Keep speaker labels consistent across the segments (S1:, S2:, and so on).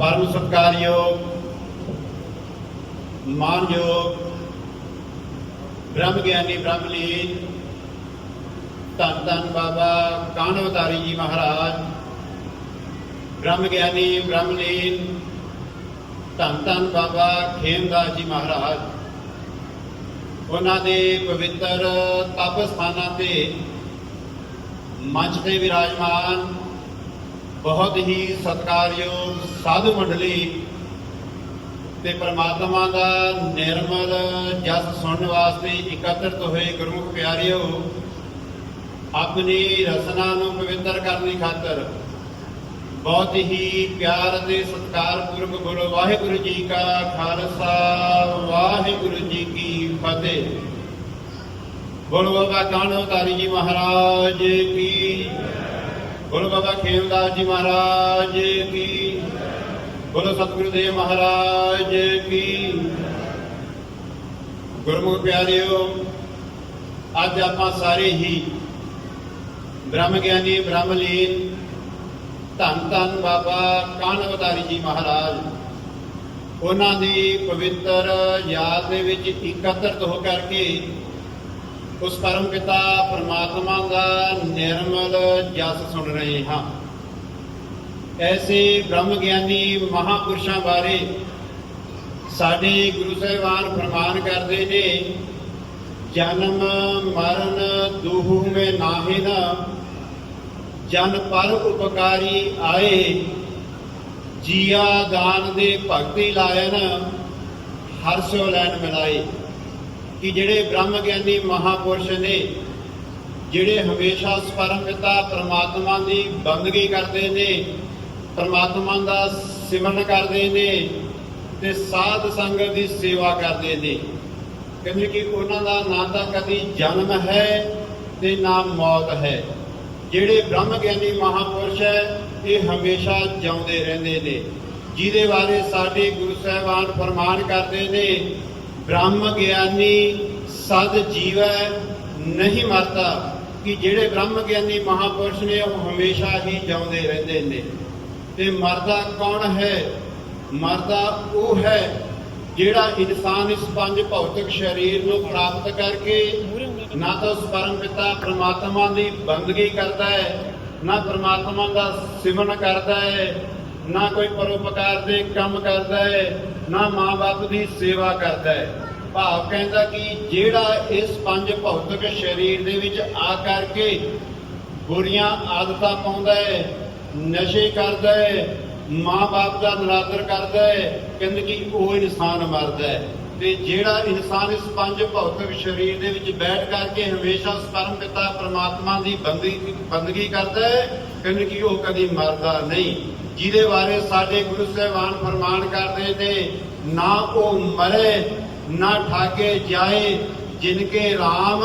S1: ਪਰਮ ਸਤਿਕਾਰਯੋਗ, ਮਾਨਯੋਗ, ਬ੍ਰਹਮ ਗਿਆਨੀ ਬ੍ਰਹਮਲੀਨ ਧੰਨ ਧੰਨ ਬਾਬਾ ਕਾਨਵਤਾਰੀ ਜੀ ਮਹਾਰਾਜ, ਬ੍ਰਹਮ ਗਿਆਨੀ ਬ੍ਰਹਮਲੀਨ ਧੰਨ ਧੰਨ ਬਾਬਾ ਖੇਮਦਾਸ ਜੀ ਮਹਾਰਾਜ। ਉਹਨਾਂ ਦੇ ਪਵਿੱਤਰ ਤਪ ਸਥਾਨਾਂ ਤੇ ਮੰਚ ਤੇ ਵਿਰਾਜਮਾਨ ਬਹੁਤ ਹੀ ਸਤਿਕਾਰਯੋਗ ਸਾਧੂ ਮੰਡਲੀ ਤੇ ਪ੍ਰਮਾਤਮਾ ਦਾ ਨਿਰਮਲ ਜਸ ਸੁਣਨ ਵਾਸਤੇ ਇਕੱਤਰਤ ਹੋਏ ਗੁਰਮੁਖ ਪਿਆਰਿਓ, ਆਪਣੀ ਰਸਨਾ ਨੂੰ ਪਵਿੱਤਰ ਕਰਨ ਦੀ ਖਾਤਰ ਬਹੁਤ ਹੀ ਪਿਆਰ ਅਤੇ ਸਤਿਕਾਰ ਪੂਰਵਕ ਬੋਲੋ, ਵਾਹਿਗੁਰੂ ਜੀ ਕਾ ਖਾਲਸਾ, ਵਾਹਿਗੁਰੂ ਜੀ ਕੀ ਫਤਿਹ। ਬੋਲੋ ਬਾਬਾ ਕਾਨੋ ਤਾਰੀ ਜੀ ਮਹਾਰਾਜ ਕੀ ਬੋਲੋ ਬਾਬਾ ਖੇਮਦਾਸ ਜੀ ਮਹਾਰਾਜ ਕੀ। ਬੋਲੋ ਸਤਿਗੁਰੂ ਦੇਵ ਮਹਾਰਾਜ ਕੀ। ਗੁਰਮੁਖ ਪਿਆਰਿਓ, ਅੱਜ ਆਪਾਂ ਸਾਰੇ ਹੀ ਬ੍ਰਹਮ ਗਿਆਨੀ, ਬ੍ਰਹਮਲੀਨ, ਧੰਨ ਧੰਨ ਬਾਬਾ ਕਾਨਵਤਾਰੀ ਜੀ ਮਹਾਰਾਜ, ਉਹਨਾਂ ਦੀ ਪਵਿੱਤਰ ਯਾਦ ਦੇ ਵਿੱਚ ਇਕੱਤਰਤ ਹੋ ਕਰਕੇ ਉਸ ਪਰਮ ਪਿਤਾ ਪਰਮਾਤਮਾ ਦਾ ਨਿਰਮਲ ਜਸ ਸੁਣ ਰਹੇ ਹਾਂ। ਐਸੇ ਬ੍ਰਹਮ ਗਿਆਨੀ ਮਹਾਪੁਰਸ਼ਾਂ ਬਾਰੇ ਸਾਡੇ ਗੁਰੂ ਸਾਹਿਬਾਨ ਫਰਮਾਨ ਕਰਦੇ ਨੇ, ਜਨਮ ਮਰਨ ਦੂਹੂ ਮੇ ਨਾਹਿ ਜਨ ਪਰ ਉਪਕਾਰੀ ਆਏ, ਜੀਆ ਦਾਨ ਦੇ ਭਗਤੀ ਲਾਇਨ ਹਰਸ਼ੋ ਲੈਣ ਮਿਲਾਏ। ਕਿ ਜਿਹੜੇ ਬ੍ਰਹਮ ਗਿਆਨੀ ਮਹਾਪੁਰਸ਼ ਨੇ, ਜਿਹੜੇ ਹਮੇਸ਼ਾ ਉਸ ਪਿਤਾ ਪ੍ਰਮਾਤਮਾ ਦੀ ਬੰਦਗੀ ਕਰਦੇ ਨੇ, ਪ੍ਰਮਾਤਮਾ ਦਾ ਸਿਮਰਨ ਕਰਦੇ ਨੇ ਤੇ ਸਾਧ ਸੰਗਤ ਦੀ ਸੇਵਾ ਕਰਦੇ ਨੇ। ਕਹਿੰਦੇ ਕਿ ਉਹਨਾਂ ਦਾ ਨਾ ਤਾਂ ਕਦੀ ਜਨਮ ਹੈ ਤੇ ਨਾ ਮੌਤ ਹੈ। ਜਿਹੜੇ ਬ੍ਰਹਮ ਗਿਆਨੀ ਮਹਾਪੁਰਸ਼ ਹੈ, ਇਹ ਹਮੇਸ਼ਾ ਜਿਉਂਦੇ ਰਹਿੰਦੇ ਨੇ। ਜਿਹਦੇ ਬਾਰੇ ਸਾਡੇ ਗੁਰੂ ਸਾਹਿਬਾਨ ਫਰਮਾਨ ਕਰਦੇ ਨੇ ਬ੍ਰਹਮ ਗਿਆਨੀ ਸਦ ਜੀਵੈ ਨਹੀਂ ਮਰਦਾ ਕਿ ਜਿਹੜੇ ਬ੍ਰਹਮ ਗਿਆਨੀ ਮਹਾਪੁਰਸ਼ ਨੇ ਉਹ ਹਮੇਸ਼ਾ ਹੀ ਜਿਉਂਦੇ ਰਹਿੰਦੇ ਨੇ। ਤੇ ਮਰਦਾ ਕੌਣ ਹੈ? ਮਰਦਾ ਉਹ ਹੈ ਜਿਹੜਾ ਇਨਸਾਨ ਇਸ ਪੰਜ ਭੌਤਿਕ ਸਰੀਰ ਨੂੰ ਪ੍ਰਾਪਤ ਕਰਕੇ ਨਾ ਤਾਂ ਉਸ ਪਰਮ ਪਿਤਾ ਪ੍ਰਮਾਤਮਾ ਦੀ ਬੰਦਗੀ ਕਰਦਾ ਹੈ, ਨਾ ਪ੍ਰਮਾਤਮਾ ਦਾ ਸਿਮਰਨ ਕਰਦਾ ਹੈ ਨਾ ਕੋਈ ਪਰੋਪਕਾਰ ਦੇ ਕੰਮ ਕਰਦਾ ਹੈ, ਨਾ ਮਾਂ-ਬਾਪ ਦੀ ਸੇਵਾ ਕਰਦਾ ਹੈ। ਭਾਵ ਕਹਿੰਦਾ ਕਿ ਜਿਹੜਾ ਇਸ ਪੰਜ ਭੌਤਿਕ ਸਰੀਰ ਦੇ ਵਿੱਚ ਆ ਕਰਕੇ ਬੁਰੀਆਂ ਆਦਤਾਂ ਪਾਉਂਦਾ ਹੈ, ਨਸ਼ੇ ਕਰਦਾ ਹੈ ਮਾਂ-ਬਾਪ ਦਾ ਨਰਾਦਰ ਕਰਦਾ ਹੈ, ਕਹਿੰਦੇ ਕਿ ਉਹ ਇਨਸਾਨ ਮਰਦਾ ਹੈ। ਤੇ ਜਿਹੜਾ ਇਨਸਾਨ ਇਸ ਪੰਜ ਭੌਤਿਕ ਸਰੀਰ ਦੇ ਵਿੱਚ ਬੈਠ ਕਰਕੇ ਹਮੇਸ਼ਾ ਸਪਰਮ ਪਿਤਾ ਪ੍ਰਮਾਤਮਾ ਦੀ ਬੰਦਗੀ ਬੰਦਗੀ ਕਰਦਾ ਹੈ, ਕਹਿੰਦੇ ਕਿ ਉਹ ਕਦੀ ਮਰਦਾ ਨਹੀਂ। ਜਿਹਦੇ ਬਾਰੇ ਸਾਡੇ ਗੁਰੂ ਸਾਹਿਬਾਨ ਫਰਮਾਨ ਕਰਦੇ ਨੇ, ਨਾ ਉਹ ਮਰੇ, ਨਾ ਠਾਕੇ ਜਾਏ, ਜਿਨਕੇ RAM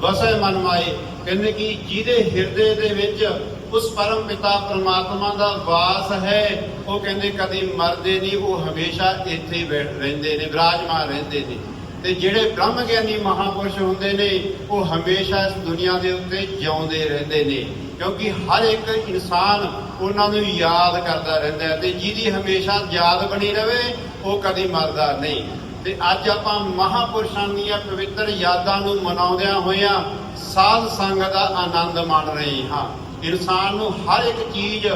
S1: ਵਸੈ ਮਨ ਮਾਏ। ਕਹਿੰਦੇ ਕਿ ਜਿਹਦੇ ਹਿਰਦੇ ਦੇ ਵਿੱਚ ਉਸ ਪਰਮ ਪਿਤਾ ਪ੍ਰਮਾਤਮਾ ਦਾ ਵਾਸ ਹੈ, ਉਹ ਕਹਿੰਦੇ ਕਦੀ ਮਰਦੇ ਨਹੀਂ, ਉਹ ਹਮੇਸ਼ਾ ਇੱਥੇ ਬੈਠ ਰਹਿੰਦੇ ਨੇ, ਵਿਰਾਜਮਾਨ ਰਹਿੰਦੇ ਨੇ। ਤੇ ਜਿਹੜੇ ਬ੍ਰਹਮ ਗਿਆਨੀ ਮਹਾਪੁਰਸ਼ ਹੁੰਦੇ ਨੇ, ਉਹ ਹਮੇਸ਼ਾ ਇਸ ਦੁਨੀਆ ਦੇ ਉੱਤੇ ਜਿਉਂਦੇ ਰਹਿੰਦੇ ਨੇ। ਕਿਉਂਕਿ ਹਰ ਇੱਕ ਇਨਸਾਨ ਉਹਨਾਂ ਨੂੰ ਯਾਦ ਕਰਦਾ ਰਹਿੰਦਾ ਹੈ ਤੇ ਜਿਹਦੀ ਹਮੇਸ਼ਾ ਯਾਦ ਬਣੀ ਰਵੇ ਉਹ ਕਦੀ ਮਰਦਾ ਨਹੀਂ। ਤੇ ਅੱਜ ਆਪਾਂ ਮਹਾਪੁਰਸ਼ਾਂ ਦੀਆਂ ਪਵਿੱਤਰ ਯਾਦਾਂ ਨੂੰ ਮਨਾਉਂਦਿਆਂ ਹੋਇਆਂ ਸਾਧ ਸੰਗ ਦਾ ਆਨੰਦ ਮਾਣ ਰਹੇ ਹਾਂ। ਇਨਸਾਨ ਨੂੰ ਹਰ ਇੱਕ ਚੀਜ਼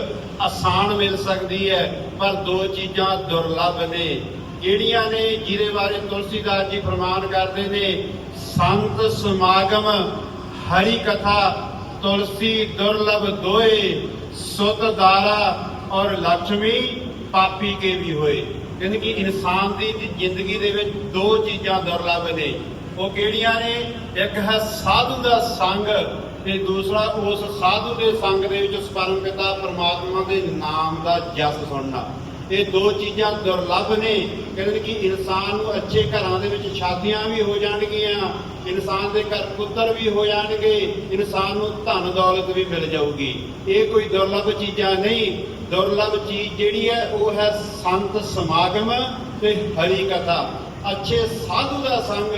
S1: ਆਸਾਨ ਮਿਲ ਸਕਦੀ ਹੈ, ਪਰ ਦੋ ਚੀਜ਼ਾਂ ਦੁਰਲੱਭ ਨੇ। ਕਿਹੜੀਆਂ ਨੇ, ਜਿਹਦੇ ਬਾਰੇ ਤੁਲਸੀਦਾਸ ਜੀ ਫਰਮਾਨ ਕਰਦੇ ਨੇ, ਸੰਤ ਸਮਾਗਮ, ਹਰੀ ਕਥਾ ਤੁਲਸੀ ਦੁਰਲਭ ਦੋਏ ਸੁਤ ਦਾਰਾ ਔਰ ਲక్ష్ਮੀ ਪਾਪੀ ਕੇ ਵੀ ਹੋਏ ਕਹਿੰਦੇ ਕਿ ਇਨਸਾਨ ਦੀ ਜ਼ਿੰਦਗੀ ਦੇ ਵਿੱਚ ਦੋ ਚੀਜ਼ਾਂ ਦੁਰਲਭ ਨੇ ਉਹ ਕਿਹੜੀਆਂ ਨੇ ਇੱਕ ਹੈ ਸਾਧੂ ਦਾ ਸੰਗ ਤੇ ਦੂਸਰਾ ਉਸ ਸਾਧੂ ਦੇ ਸੰਗ ਦੇ ਵਿੱਚ ਉਸ ਪਰਮ ਪਿਤਾ ਪ੍ਰਮਾਤਮਾ ਦੇ ਨਾਮ ਦਾ ਜਸ ਸੁਣਨਾ ਇਹ ਦੋ ਚੀਜ਼ਾਂ ਦੁਰਲੱਭ ਨੇ। ਕਹਿੰਦੇ ਕਿ ਇਨਸਾਨ ਨੂੰ ਅੱਛੇ ਘਰਾਂ ਦੇ ਵਿੱਚ ਸ਼ਾਦੀਆਂ ਵੀ ਹੋ ਜਾਣਗੀਆਂ, ਇਨਸਾਨ ਦੇ ਘਰ ਪੁੱਤਰ ਵੀ ਹੋ ਜਾਣਗੇ, ਇਨਸਾਨ ਨੂੰ ਧਨ ਦੌਲਤ ਵੀ ਮਿਲ ਜਾਊਗੀ। ਇਹ ਕੋਈ ਦੁਰਲੱਭ ਚੀਜ਼ਾਂ ਨਹੀਂ। ਦੁਰਲੱਭ ਚੀਜ਼ ਜਿਹੜੀ ਹੈ, ਉਹ ਹੈ ਸੰਤ ਸਮਾਗਮ ਤੇ ਹਰੀ ਕਥਾ ਅੱਛੇ ਸਾਧੂ ਦਾ ਸੰਗ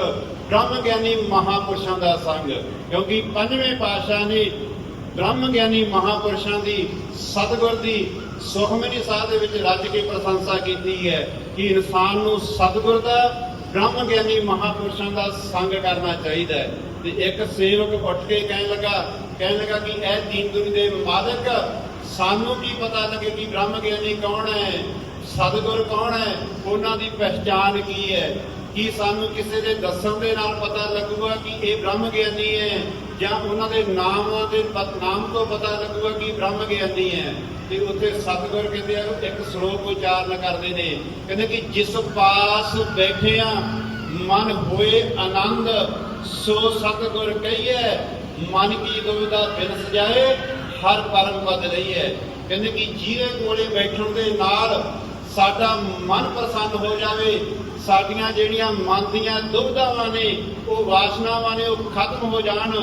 S1: ਬ੍ਰਹਮ ਗਿਆਨੀ ਮਹਾਪੁਰਸ਼ਾਂ ਦਾ ਸੰਗ। ਕਿਉਂਕਿ ਪੰਜਵੇਂ ਪਾਤਸ਼ਾਹ ਨੇ ਬ੍ਰਹਮ ਗਿਆਨੀ ਮਹਾਪੁਰਸ਼ਾਂ ਦੀ ਸਤਿਗੁਰ ਦੀ ਸੁਖਮਨੀ ਸਾਹਿਬ ਦੇ ਵਿੱਚ ਰੱਜ ਕੇ ਪ੍ਰਸ਼ੰਸਾ ਕੀਤੀ ਹੈ ਕਿ ਇਨਸਾਨ ਨੂੰ ਸਤਿਗੁਰ ਦਾ ਬ੍ਰਹਮ ਗਿਆਨੀ ਮਹਾਪੁਰਸ਼ਾਂ ਦਾ ਸੰਗ ਕਰਨਾ ਚਾਹੀਦਾ ਹੈ। ਤੇ ਇੱਕ ਸੇਵਕ ਉੱਠ ਕੇ ਕਹਿਣ ਲੱਗਾ ਕਹਿਣ ਲੱਗਾ ਕਿ ਇਹ ਦੀਨ ਦੁਨੀ ਦੇ ਮਾਲਕ, ਸਾਨੂੰ ਕੀ ਪਤਾ ਲੱਗੇ ਕਿ ਬ੍ਰਹਮ ਗਿਆਨੀ ਕੌਣ ਹੈ, ਸਤਿਗੁਰ ਕੌਣ ਹੈ, ਉਹਨਾਂ ਦੀ ਪਹਿਚਾਨ ਕੀ ਹੈ? ਕੀ ਸਾਨੂੰ ਕਿਸੇ ਦੇ ਦੱਸਣ ਦੇ ਨਾਲ ਪਤਾ ਲੱਗੂਗਾ ਕਿ ਇਹ ਬ੍ਰਹਮ ਗਿਆਨੀ ਹੈ? ਜਾਂ ਉਹਨਾਂ ਦੇ ਨਾਮ ਦੇ ਨਾਮ ਤੋਂ ਪਤਾ ਲੱਗੂਗਾ ਕਿ ਬ੍ਰਹਮ ਗਿਆਨੀ ਹੈ। ਤੇ ਉੱਥੇ ਸਤਿਗੁਰ ਕਹਿੰਦੇ ਆ, ਇੱਕ ਸ਼ਲੋਕ ਉਚਾਰਨ ਕਰਦੇ ਨੇ। ਕਹਿੰਦੇ ਕਿ ਜਿਸ ਪਾਸ ਬੈਠਿਆ ਮਨ ਹੋਏ ਆਨੰਦ, ਸੋ ਸਤਿਗੁਰ ਕਹੀਏ ਮਨ ਕੀ ਦੁਬਿਧਾ ਬਿਨ ਸਜਾਏ ਹਰ ਪਰਮ ਪਦ ਲਈਏ ਕਹਿੰਦੇ ਕਿ ਜਿਹਦੇ ਕੋਲੇ ਬੈਠਣ ਦੇ ਨਾਲ ਸਾਡਾ ਮਨ ਪ੍ਰਸੰਨ ਹੋ ਜਾਵੇ ਸਾਡੀਆਂ ਜਿਹੜੀਆਂ ਮਨ ਦੀਆਂ ਦੁਬਿਧਾਵਾਂ ਨੇ, ਉਹ ਵਾਸਨਾਵਾਂ ਨੇ, ਉਹ ਖਤਮ ਹੋ ਜਾਣ।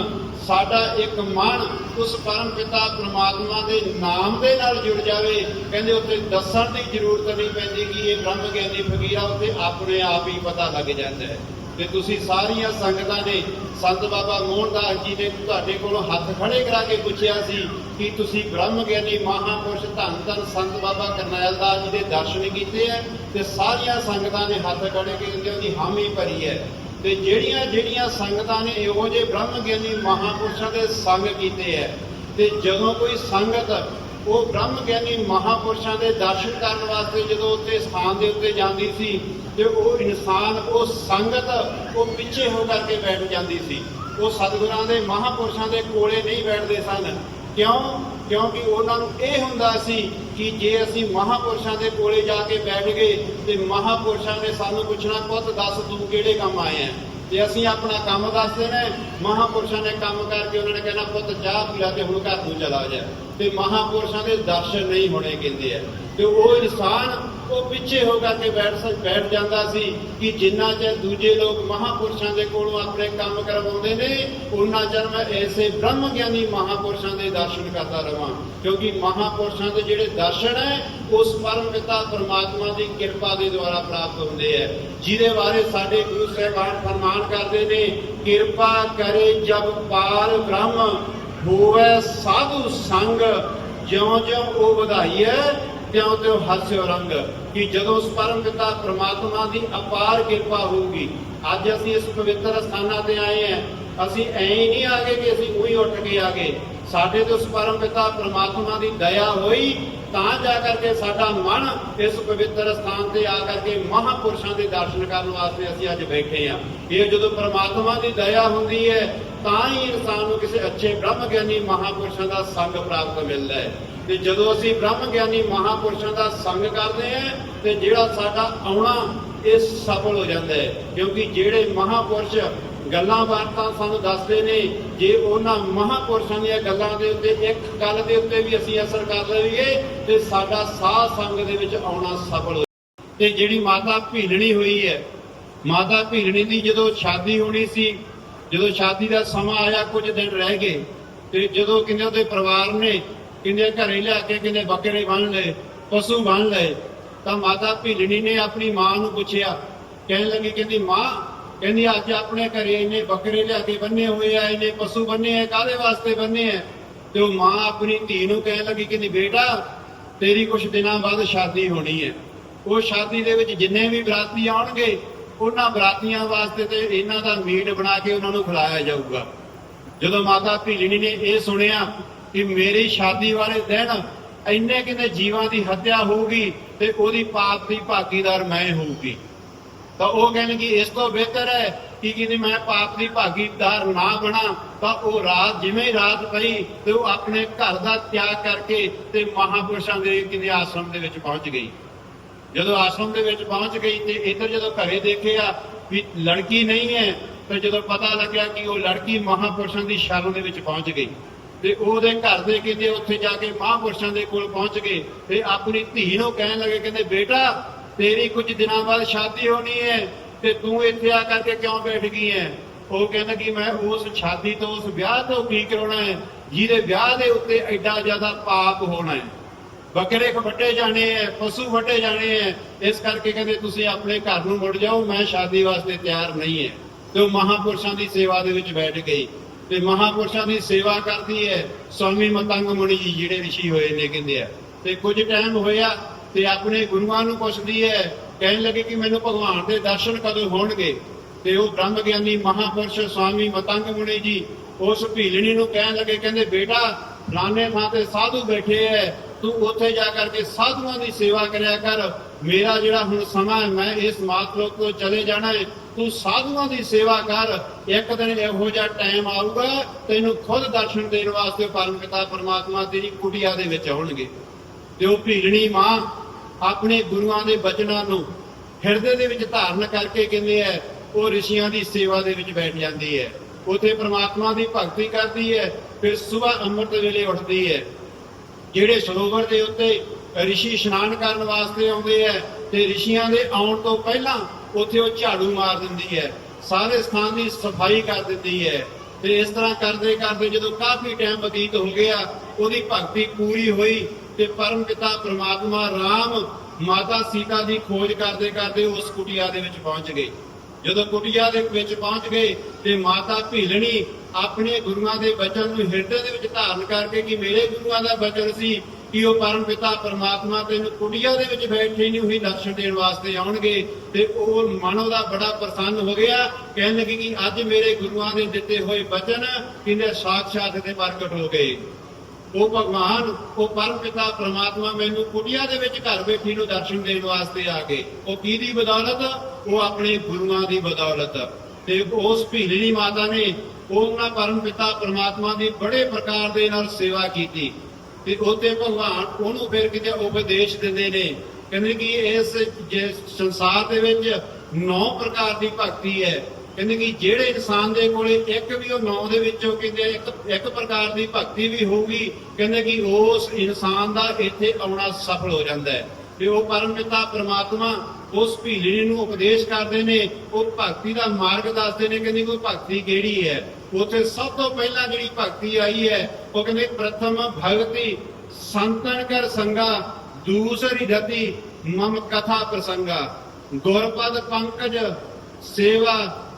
S1: ਸਾਡਾ ਇੱਕ ਮਨ ਉਸ ਪਰਮ ਪਿਤਾ ਪ੍ਰਮਾਤਮਾ ਦੇ ਨਾਮ ਦੇ ਨਾਲ ਜੁੜ ਜਾਵੇ। ਕਹਿੰਦੇ ਉੱਥੇ ਦੱਸਣ ਦੀ ਜ਼ਰੂਰਤ ਨਹੀਂ ਪੈਂਦੀ ਕਿ ਇਹ ਬ੍ਰਹਮ ਗਿਆਨੀ ਫਕੀਰਾ ਉੱਥੇ ਆਪਣੇ ਆਪ ਹੀ ਪਤਾ ਲੱਗ ਜਾਂਦਾ ਹੈ। ਤੇ ਤੁਸੀਂ ਸਾਰੀਆਂ ਸੰਗਤਾਂ ਨੇ ਸੰਤ ਬਾਬਾ ਮੋਹਨਦਾਸ ਜੀ ਨੇ ਤੁਹਾਡੇ ਕੋਲੋਂ ਹੱਥ ਖੜੇ ਕਰਾ ਕੇ ਪੁੱਛਿਆ ਸੀ ਕਿ ਤੁਸੀਂ ਬ੍ਰਹਮ ਗਿਆਨੀ ਮਹਾਪੁਰਸ਼ ਧੰਨ ਧੰਨ ਸੰਤ ਬਾਬਾ ਕਰਨੈਲ ਦਾਸ ਜੀ ਦੇ ਦਰਸ਼ਨ ਕੀਤੇ ਹੈ ਤੇ ਸਾਰੀਆਂ ਸੰਗਤਾਂ ਨੇ ਹੱਥ ਖੜੇ ਕਰਕੇ ਉਹਦੀ ਹਾਮੀ ਭਰੀ ਹੈ। ਤੇ ਜਿਹੜੀਆਂ ਜਿਹੜੀਆਂ ਸੰਗਤਾਂ ਨੇ ਇਹੋ ਜਿਹੇ ਬ੍ਰਹਮ ਗਿਆਨੀ ਮਹਾਪੁਰਸ਼ਾਂ ਦੇ ਸੰਗ ਕੀਤੇ ਹੈ ਤੇ ਜਦੋਂ ਕੋਈ ਸੰਗਤ ਉਹ ਬ੍ਰਹਮ ਗਿਆਨੀ ਮਹਾਪੁਰਸ਼ਾਂ ਦੇ ਦਰਸ਼ਨ ਕਰਨ ਵਾਸਤੇ ਜਦੋਂ ਉੱਥੇ ਸਥਾਨ ਦੇ ਉੱਤੇ ਜਾਂਦੀ ਸੀ ਤੇ ਉਹ ਇਨਸਾਨ, ਉਹ ਸੰਗਤ ਉਹ ਪਿੱਛੇ ਹੋ ਕਰਕੇ ਬੈਠ ਜਾਂਦੀ ਸੀ। ਉਹ ਸਤਿਗੁਰਾਂ ਦੇ ਮਹਾਪੁਰਸ਼ਾਂ ਦੇ ਕੋਲੇ ਨਹੀਂ ਬੈਠਦੇ ਸਨ। ਕਿਉਂ? ਕਿਉਂਕਿ ਉਹਨਾਂ ਨੂੰ ਇਹ ਹੁੰਦਾ ਸੀ ਕਿ ਜੇ ਅਸੀਂ ਮਹਾਪੁਰਸ਼ਾਂ ਦੇ ਕੋਲੇ ਜਾ ਕੇ ਬੈਠ ਗਏ ਤੇ ਮਹਾਪੁਰਸ਼ਾਂ ਨੇ ਸਾਨੂੰ ਪੁੱਛਣਾ, ਪੁੱਤ ਦੱਸ ਤੂੰ ਕਿਹੜੇ ਕੰਮ ਆਏ ਆ? ਤੇ ਅਸੀਂ ਆਪਣਾ ਕੰਮ ਦੱਸਦੇ ਨੇ, ਮਹਾਪੁਰਸ਼ਾਂ ਨੇ ਕੰਮ ਕਰਕੇ ਉਹਨਾਂ ਨੇ ਕਹਿਣਾ, ਪੁੱਤ, ਚਾਹ ਪੀ ਤੇ ਹੁਣ ਘਰ ਨੂੰ ਚਲਾ ਜਾ। ਤੇ ਮਹਾਪੁਰਸ਼ਾਂ ਦੇ ਦਰਸ਼ਨ ਨਹੀਂ ਹੋਣੇ ਕਹਿੰਦੇ ਆ। ਤੇ ਉਹ ਇਨਸਾਨ ਉਹ ਪਿੱਛੇ ਹੋ ਕਰਕੇ ਬੈਠ ਬੈਠ ਜਾਂਦਾ ਸੀ ਕਿ ਜਿੰਨਾ ਚਿਰ ਦੂਜੇ ਲੋਕ ਮਹਾਪੁਰਸ਼ਾਂ ਦੇ ਕੋਲੋਂ ਆਪਣੇ ਕੰਮ ਕਰਵਾਉਂਦੇ ਨੇ ਉਹਨਾਂ ਚਿਰ ਮੈਂ ਐਸੇ ਬ੍ਰਹਮ ਗਿਆਨੀ ਮਹਾਪੁਰਸ਼ਾਂ ਦੇ ਦਰਸ਼ਨ ਕਰਦਾ ਰਵਾਂ। ਕਿਉਂਕਿ ਮਹਾਪੁਰਸ਼ਾਂ ਦੇ ਜਿਹੜੇ ਦਰਸ਼ਨ ਹੈ ਉਸ ਪਰਮ ਪਿਤਾ ਪਰਮਾਤਮਾ ਦੀ ਕਿਰਪਾ ਦੇ ਦੁਆਰਾ ਪ੍ਰਾਪਤ ਹੁੰਦੇ ਹੈ ਜਿਹਦੇ ਬਾਰੇ ਸਾਡੇ ਗੁਰੂ ਸਾਹਿਬਾਨ ਫਰਮਾਨ ਕਰਦੇ ਨੇ, ਕਿਰਪਾ ਕਰੇ ਜਬ ਪਾਰ ਬ੍ਰਹਮ, ਹੋਵੇ ਸਾਧੂ ਸੰਗ ਜਿਉਂ ਜਿਉਂ ਉਹ ਵਧਾਈ ਹੈ ਤਿਉਂ ਤਿਉਂ ਹਾਸਿਓ ਰੰਗ ਕਿ ਜਦੋਂ ਪਰਮ ਪਿਤਾ ਪ੍ਰਮਾਤਮਾ ਦੀ ਅਪਾਰ ਕਿਰਪਾ ਹੋਊਗੀ, ਅੱਜ ਅਸੀਂ ਇਸ ਪਵਿੱਤਰ ਸਥਾਨਾਂ ਤੇ ਆਏ ਹਾਂ। ਅਸੀਂ ਐਂ ਹੀ ਨਹੀਂ ਆ ਗਏ ਕਿ ਅਸੀਂ ਉਹੀ ਉੱਠ ਕੇ ਆ ਗਏ ਸਾਡੇ ਤੇ ਉਸ ਪਰਮ ਪਿਤਾ ਪ੍ਰਮਾਤਮਾ ਦੀ ਦਇਆ ਹੋਈ, ਤਾਂ ਜਾ ਕਰਕੇ ਸਾਡਾ ਮਨ ਇਸ ਪਵਿੱਤਰ ਸਥਾਨ ਤੇ ਆ ਕਰਕੇ ਮਹਾਪੁਰਸ਼ਾਂ ਦੇ ਦਰਸ਼ਨ ਕਰਨ ਵਾਸਤੇ ਅਸੀਂ ਅੱਜ ਬੈਠੇ ਹਾਂ। ਇਹ ਜਦੋਂ ਪ੍ਰਮਾਤਮਾ ਦੀ ਦਇਆ ਹੁੰਦੀ ਹੈ, ਤਾਂ ਹੀ ਇਨਸਾਨ ਨੂੰ ਕਿਸੇ ਅੱਛੇ ਬ੍ਰਹਮ ਗਿਆਨੀ ਮਹਾਪੁਰਸ਼ਾਂ ਦਾ ਸੰਗ ਪ੍ਰਾਪਤ ਮਿਲਦਾ ਹੈ। ਤੇ ਜਦੋਂ ਅਸੀਂ ਬ੍ਰਹਮ ਗਿਆਨੀ ਮਹਾਪੁਰਸ਼ਾਂ ਦਾ ਸੰਗ ਕਰਦੇ ਹਾਂ ਤੇ ਜਿਹੜਾ ਸਾਡਾ ਆਉਣਾ, ਇਹ ਸਫਲ ਹੋ ਜਾਂਦਾ ਹੈ। ਕਿਉਂਕਿ ਜਿਹੜੇ ਮਹਾਪੁਰਸ਼ ਗੱਲਾਂ ਬਾਤਾਂ ਸਾਨੂੰ ਦੱਸਦੇ ਨੇ, ਜੇ ਉਹਨਾਂ ਮਹਾਪੁਰਸ਼ਾਂ ਦੀਆਂ ਗੱਲਾਂ ਦੇ ਉੱਤੇ, ਇੱਕ ਗੱਲ ਦੇ ਉੱਤੇ ਵੀ ਅਸੀਂ ਅਸਰ ਕਰ ਲਈਏ, ਤੇ ਸਾਡਾ ਸਾਹ ਸੰਗ ਦੇ ਵਿੱਚ ਆਉਣਾ ਸਫਲ ਹੋ ਤੇ ਜਿਹੜੀ ਮਾਤਾ ਭੀਲਣੀ ਹੋਈ ਹੈ, ਮਾਤਾ ਭੀਲਣੀ ਦੀ ਜਦੋਂ ਸ਼ਾਦੀ ਹੋਣੀ ਸੀ, ਜਦੋਂ ਸ਼ਾਦੀ ਦਾ ਸਮਾਂ ਆਇਆ, ਕੁਝ ਦਿਨ ਰਹਿ ਗਏ, ਤੇ ਜਦੋਂ ਕਿੰਨੇ ਉਹਦੇ ਪਰਿਵਾਰ ਨੇ ਕਿੰਨੇ ਘਰੇ ਲਿਆ ਕੇ ਕਿੰਨੇ ਬੱਕਰੇ ਬੰਨ ਲਏ, ਪਸ਼ੂ ਬੰਨ ਲਏ, ਤਾਂ ਮਾਤਾ ਭੀਲਣੀ ਨੇ ਆਪਣੀ ਮਾਂ ਨੂੰ ਪੁੱਛਿਆ, ਕਹਿਣ ਲੱਗੀ, ਕਹਿੰਦੀ, ਮਾਂ, ਕਹਿੰਦੀ, ਅੱਜ ਆਪਣੇ ਘਰੇ ਇੰਨੇ ਬੱਕਰੇ ਲਿਆ ਕੇ ਬੰਨੇ ਹੋਏ ਆ, ਇੰਨੇ ਪਸ਼ੂ ਬੰਨੇ ਆ, ਕਾਹਦੇ ਵਾਸਤੇ ਬੰਨੇ ਆ? ਤੇ ਉਹ ਮਾਂ ਆਪਣੀ ਧੀ ਨੂੰ ਕਹਿਣ ਲੱਗੀ, ਕਹਿੰਦੀ, ਬੇਟਾ, ਤੇਰੀ ਕੁਝ ਦਿਨਾਂ ਬਾਅਦ ਸ਼ਾਦੀ ਹੋਣੀ ਹੈ। ਉਹ ਸ਼ਾਦੀ ਦੇ ਵਿੱਚ ਜਿੰਨੇ ਵੀ ਬਰਾਤੀ ਆਉਣਗੇ, ਉਹਨਾਂ ਬਰਾਤੀਆਂ ਵਾਸਤੇ ਤੇ ਇਹਨਾਂ ਦਾ ਮੀਟ ਬਣਾ ਕੇ ਉਹਨਾਂ ਨੂੰ ਖਿਲਾਇਆ ਜਾਊਗਾ। ਜਦੋਂ ਮਾਤਾ ਭੀਲਣੀ ਨੇ ਇਹ ਸੁਣਿਆ ਕਿ ਮੇਰੀ ਸ਼ਾਦੀ ਵਾਲੇ ਦਿਨ ਇੰਨੇ ਕਿੰਨੇ ਜੀਵਾਂ ਦੀ ਹੱਤਿਆ ਹੋਊਗੀ ਤੇ ਉਹਦੀ ਪਾਪ ਦੀ ਭਾਗੀਦਾਰ ਮੈਂ ਹੋਊਗੀ। ਤਾਂ ਉਹ ਕਹਿਣਗੇ ਇਸ ਤੋਂ ਬਿਹਤਰ ਹੈ ਕਿ ਕਿਤੇ ਮੈਂ ਪਾਪ ਦੀ ਭਾਗੀਦਾਰ ਨਾ ਬਣਾ, ਤਾਂ ਉਹ ਰਾਤ ਜਿਵੇਂ ਰਾਤ ਪਈ ਤੇ ਉਹ ਆਪਣੇ ਘਰ ਦਾ ਤਿਆਗ ਕਰਕੇ ਤੇ ਮਹਾਪੁਰਸ਼ਾਂ ਦੇ ਕਿਤੇ ਆਸ਼ਰਮ ਦੇ ਵਿੱਚ ਪਹੁੰਚ ਗਈ। ਜਦੋਂ ਆਸ਼ਰਮ ਦੇ ਵਿੱਚ ਪਹੁੰਚ ਗਈ ਤੇ ਇੱਧਰ ਜਦੋਂ ਘਰੇ ਦੇਖਿਆ ਵੀ ਲੜਕੀ ਨਹੀਂ ਹੈ, ਤੇ ਜਦੋਂ ਪਤਾ ਲੱਗਿਆ ਕਿ ਉਹ ਲੜਕੀ ਮਹਾਪੁਰਸ਼ਾਂ ਦੀ ਸ਼ਰਨ ਦੇ ਵਿੱਚ ਪਹੁੰਚ ਗਈ। ਤੇ ਉਹਦੇ ਘਰ ਦੇ ਕਿਤੇ ਉੱਥੇ ਜਾ ਕੇ ਮਹਾਂਪੁਰਸ਼ਾਂ ਦੇ ਕੋਲ ਪਹੁੰਚ ਗਏ ਤੇ ਆਪਣੀ ਧੀ ਨੂੰ ਕਹਿਣ ਲੱਗੇ, ਕਹਿੰਦੇ, ਬੇਟਾ, ਤੇਰੀ ਕੁਝ ਦਿਨਾਂ ਬਾਅਦ ਸ਼ਾਦੀ ਹੋਣੀ ਹੈ ਤੇ ਤੂੰ ਇੱਥੇ ਆ ਕਰਕੇ ਕਿਉਂ ਬੈਠ ਗਈ ਹੈ? ਉਹ ਕਹਿੰਦਾ ਕਿ ਮੈਂ ਉਸ ਸ਼ਾਦੀ ਤੋਂ ਉਸ ਵਿਆਹ ਤੋਂ ਕੀ ਕਰਾਉਣਾ ਹੈ, ਜਿਹਦੇ ਵਿਆਹ ਦੇ ਉੱਤੇ ਐਡਾ ਜ਼ਿਆਦਾ ਪਾਪ ਹੋਣਾ ਹੈ। ਬੱਕਰੇ ਵੱਟੇ ਜਾਣੇ ਐ ਪਸ਼ੂ ਵੱਟੇ ਜਾਣੇ ਐ ਇਸ ਕਰਕੇ ਕਹਿੰਦੇ, ਤੁਸੀਂ ਆਪਣੇ ਘਰ ਨੂੰ ਮੁੜ ਜਾਓ, ਮੈਂ ਸ਼ਾਦੀ ਵਾਸਤੇ ਤਿਆਰ ਨਹੀਂ ਐ ਤੇ ਉਹ ਮਹਾਪੁਰਸ਼ਾਂ ਦੀ ਸੇਵਾ ਦੇ ਵਿੱਚ ਬੈਠ ਗਈ ਤੇ ਮਹਾਪੁਰਸ਼ਾਂ ਦੀ ਸੇਵਾ ਕਰਦੀ ਐ ਸਵਾਮੀ ਮਤੰਗ ਮੁਨੀ ਜੀ ਜਿਹੜੇ ਰਿਸ਼ੀ ਹੋਏ ਨੇ ਕਹਿੰਦੇ ਆ। ਤੇ ਕੁਝ ਟਾਈਮ ਹੋਇਆ ਤੇ ਆਪਣੇ ਗੁਰੂਆਂ ਨੂੰ ਪੁੱਛਦੀ ਹੈ, ਕਹਿਣ ਲੱਗੇ ਕਿ ਮੈਨੂੰ ਭਗਵਾਨ ਦੇ ਦਰਸ਼ਨ ਕਦੋਂ ਹੋਣਗੇ? ਤੇ ਉਹ ਬ੍ਰਹਮ ਗਿਆਨੀ ਮਹਾਪੁਰਸ਼ ਸਵਾਮੀ ਮਤੰਗ ਮੁਨੀ ਜੀ ਉਸ ਭੀਲਣੀ ਨੂੰ ਕਹਿਣ ਲੱਗੇ, ਕਹਿੰਦੇ, ਬੇਟਾ ਫਲਾਣੇ ਥਾਂ ਤੇ ਸਾਧੂ ਬੈਠੇ ਐ। ਤੂੰ ਉੱਥੇ ਜਾ ਕਰਕੇ ਸਾਧੂਆਂ ਦੀ ਸੇਵਾ ਕਰਿਆ ਕਰ। ਮੇਰਾ ਜਿਹੜਾ ਹੁਣ ਸਮਾਂ ਮੈਂ ਇਸ ਮਾਤ ਲੋਕ ਤੋਂ ਚਲੇ ਜਾਣਾ ਹੈ ਤੂੰ ਸਾਧੂਆਂ ਦੀ ਸੇਵਾ ਕਰ। ਇੱਕ ਦਿਨ ਇਹੋ ਜਿਹਾ ਟਾਈਮ ਆਊਗਾ, ਤੈਨੂੰ ਖੁਦ ਦਰਸ਼ਨ ਦੇਣ ਵਾਸਤੇ ਪਰਮ ਪਿਤਾ ਪਰਮਾਤਮਾ ਤੇਰੀ ਕੁਟੀਆ ਦੇ ਵਿੱਚ ਆਉਣਗੇ। ਤੇ ਉਹ ਭੀਲਣੀ ਮਾਂ ਆਪਣੇ ਗੁਰੂਆਂ ਦੇ ਬਚਨਾਂ ਨੂੰ ਹਿਰਦੇ ਦੇ ਵਿੱਚ ਧਾਰਨ ਕਰਕੇ ਕਹਿੰਦੇ ਐ ਉਹ ਰਿਸ਼ੀਆਂ ਦੀ ਸੇਵਾ ਦੇ ਵਿੱਚ ਬੈਠ ਜਾਂਦੀ ਹੈ। ਉਥੇ ਪ੍ਰਮਾਤਮਾ ਦੀ ਭਗਤੀ ਕਰਦੀ ਹੈ, ਫਿਰ ਸਵੇਰ ਅੰਮ੍ਰਿਤ ਵੇਲੇ ਉੱਠਦੀ ਹੈ। ਜਿਹੜੇ ਸਰੋਵਰ ਦੇ ਉੱਤੇ ਰਿਸ਼ੀ ਇਸ਼ਨਾਨ ਕਰਨ ਵਾਸਤੇ ਆਉਂਦੇ ਐ ਤੇ ਰਿਸ਼ੀਆਂ ਦੇ ਆਉਣ ਤੋਂ ਪਹਿਲਾਂ ਉੱਥੇ ਉਹ ਝਾੜੂ ਮਾਰ ਦਿੰਦੀ ਹੈ, ਸਾਰੇ ਸਥਾਨ ਦੀ ਸਫ਼ਾਈ ਕਰ ਦਿੰਦੀ ਹੈ। ਤੇ ਇਸ ਤਰ੍ਹਾਂ ਕਰਦੇ ਕਰਦੇ ਜਦੋਂ ਕਾਫੀ ਟਾਈਮ ਬਤੀਤ ਹੋ ਗਿਆ, ਉਹਦੀ ਭਗਤੀ ਪੂਰੀ ਹੋਈ ਤੇ ਪਰਮ ਪਿਤਾ ਪ੍ਰਮਾਤਮਾ ਰਾਮ ਮਾਤਾ ਸੀਤਾ ਦੀ ਖੋਜ ਕਰਦੇ ਕਰਦੇ ਉਸ ਕੁਟਿਆ ਦੇ ਵਿੱਚ ਪਹੁੰਚ ਗਏ। ਜਦੋਂ ਕੁਟਿਆ ਦੇ ਵਿੱਚ ਪਹੁੰਚ ਗਏ ਤੇ ਮਾਤਾ ਭੀਲਣੀ ਆਪਣੇ ਗੁਰੂਆਂ ਦੇ ਬਚਨ ਨੂੰ ਹਿਰਦੇ ਦੇ ਵਿੱਚ ਧਾਰਨ ਕਰਕੇ ਕਿ ਮੇਰੇ ਗੁਰੂਆਂ ਦਾ ਬਚਨ ਸੀ ਕਿ ਉਹ ਪਰਮ ਪਿਤਾ ਪਰਮਾਤਮਾ ਤੈਨੂੰ ਕੁਟੀਆ ਦੇ ਵਿੱਚ ਬੈਠੇ ਨਹੀਂ ਹੋਈ ਦਰਸ਼ਨ ਦੇਣ ਵਾਸਤੇ ਆਉਣਗੇ। ਤੇ ਉਹ ਮਨ ਉਹਦਾ ਬੜਾ ਪ੍ਰਸੰਨ ਹੋ ਗਿਆ। ਕਹਿਣ ਲੱਗੀ ਕਿ ਅੱਜ ਮੇਰੇ ਗੁਰੂਆਂ ਦੇ ਦਿੱਤੇ ਹੋਏ ਬਚਨ ਕਿੰਨੇ ਸਾਖਸ਼ਾਤ ਤੇ ਪ੍ਰਗਟ ਹੋ ਗਏ। ਉਹ ਭਗਵਾਨ, ਉਹ ਪਰਮ ਪਿਤਾ ਪ੍ਰਮਾਤਮਾ ਮੈਨੂੰ ਕੁਟੀਆ ਦੇ ਵਿੱਚ ਘਰ ਬੈਠੀ ਨੂੰ ਦਰਸ਼ਨ ਦੇਣ ਵਾਸਤੇ ਆ ਗਏ। ਉਹ ਕਿਹਦੀ ਦੀ ਬਦੌਲਤ? ਉਹ ਆਪਣੇ ਗੁਰੂਆਂ ਦੀ ਬਦੌਲਤ। ਤੇ ਉਸ ਭੀਲਣੀ ਮਾਤਾ ਨੇ ਉਹਨਾਂ ਪਰਮ ਪਿਤਾ ਪ੍ਰਮਾਤਮਾ ਦੀ ਬੜੇ ਪ੍ਰਕਾਰ ਦੇ ਨਾਲ ਸੇਵਾ ਕੀਤੀ। ਤੇ ਉਹਤੇ ਭਗਵਾਨ ਉਹਨੂੰ ਫਿਰ ਕਿਤੇ ਉਪਦੇਸ਼ ਦਿੰਦੇ ਨੇ। ਕਹਿੰਦੇ ਕਿ ਇਸ ਸੰਸਾਰ ਦੇ ਵਿੱਚ ਨੌ ਪ੍ਰਕਾਰ ਦੀ ਭਗਤੀ ਹੈ। ਕਹਿੰਦੇ ਕਿ ਜਿਹੜੇ ਇਨਸਾਨ ਦੇ ਕੋਲੇ ਇੱਕ ਵੀ ਉਹ ਨੌ ਦੇ ਵਿੱਚੋਂ ਕਹਿੰਦੇ ਇੱਕ ਇੱਕ ਪ੍ਰਕਾਰ ਦੀ ਭਗਤੀ ਵੀ ਹੋਊਗੀ, ਕਹਿੰਦੇ ਕਿ ਉਸ ਇਨਸਾਨ ਦਾ ਇੱਥੇ ਆਉਣਾ ਸਫਲ ਹੋ ਜਾਂਦਾ ਹੈ। ਤੇ ਉਹ ਪਰਮ ਪਿਤਾ ਪ੍ਰਮਾਤਮਾ ਉਸ ਭੀਲਣੀ ਨੂੰ ਉਪਦੇਸ਼ ਕਰਦੇ ਨੇ, ਉਹ ਭਗਤੀ ਦਾ ਮਾਰਗ ਦੱਸਦੇ ਨੇ, ਕਹਿੰਦੇ ਕੋਈ ਭਗਤੀ ਕਿਹੜੀ ਹੈ? ਉਥੇ ਸਭ ਤੋਂ ਪਹਿਲਾਂ ਜਿਹੜੀ ਭਗਤੀ ਆਈ ਹੈ, ਉਹ ਕਹਿੰਦੇ ਪ੍ਰਥਮ ਭਗਤੀ ਸੰਤਨ ਕਰ ਸੰਗਾ, ਦੂਸਰੀ ਰਤੀ ਮਮ ਕਥਾ ਪ੍ਰਸੰਗਾ। ਗੁਰਪਦ ਪੰਕਜ ਸੇਵਾ,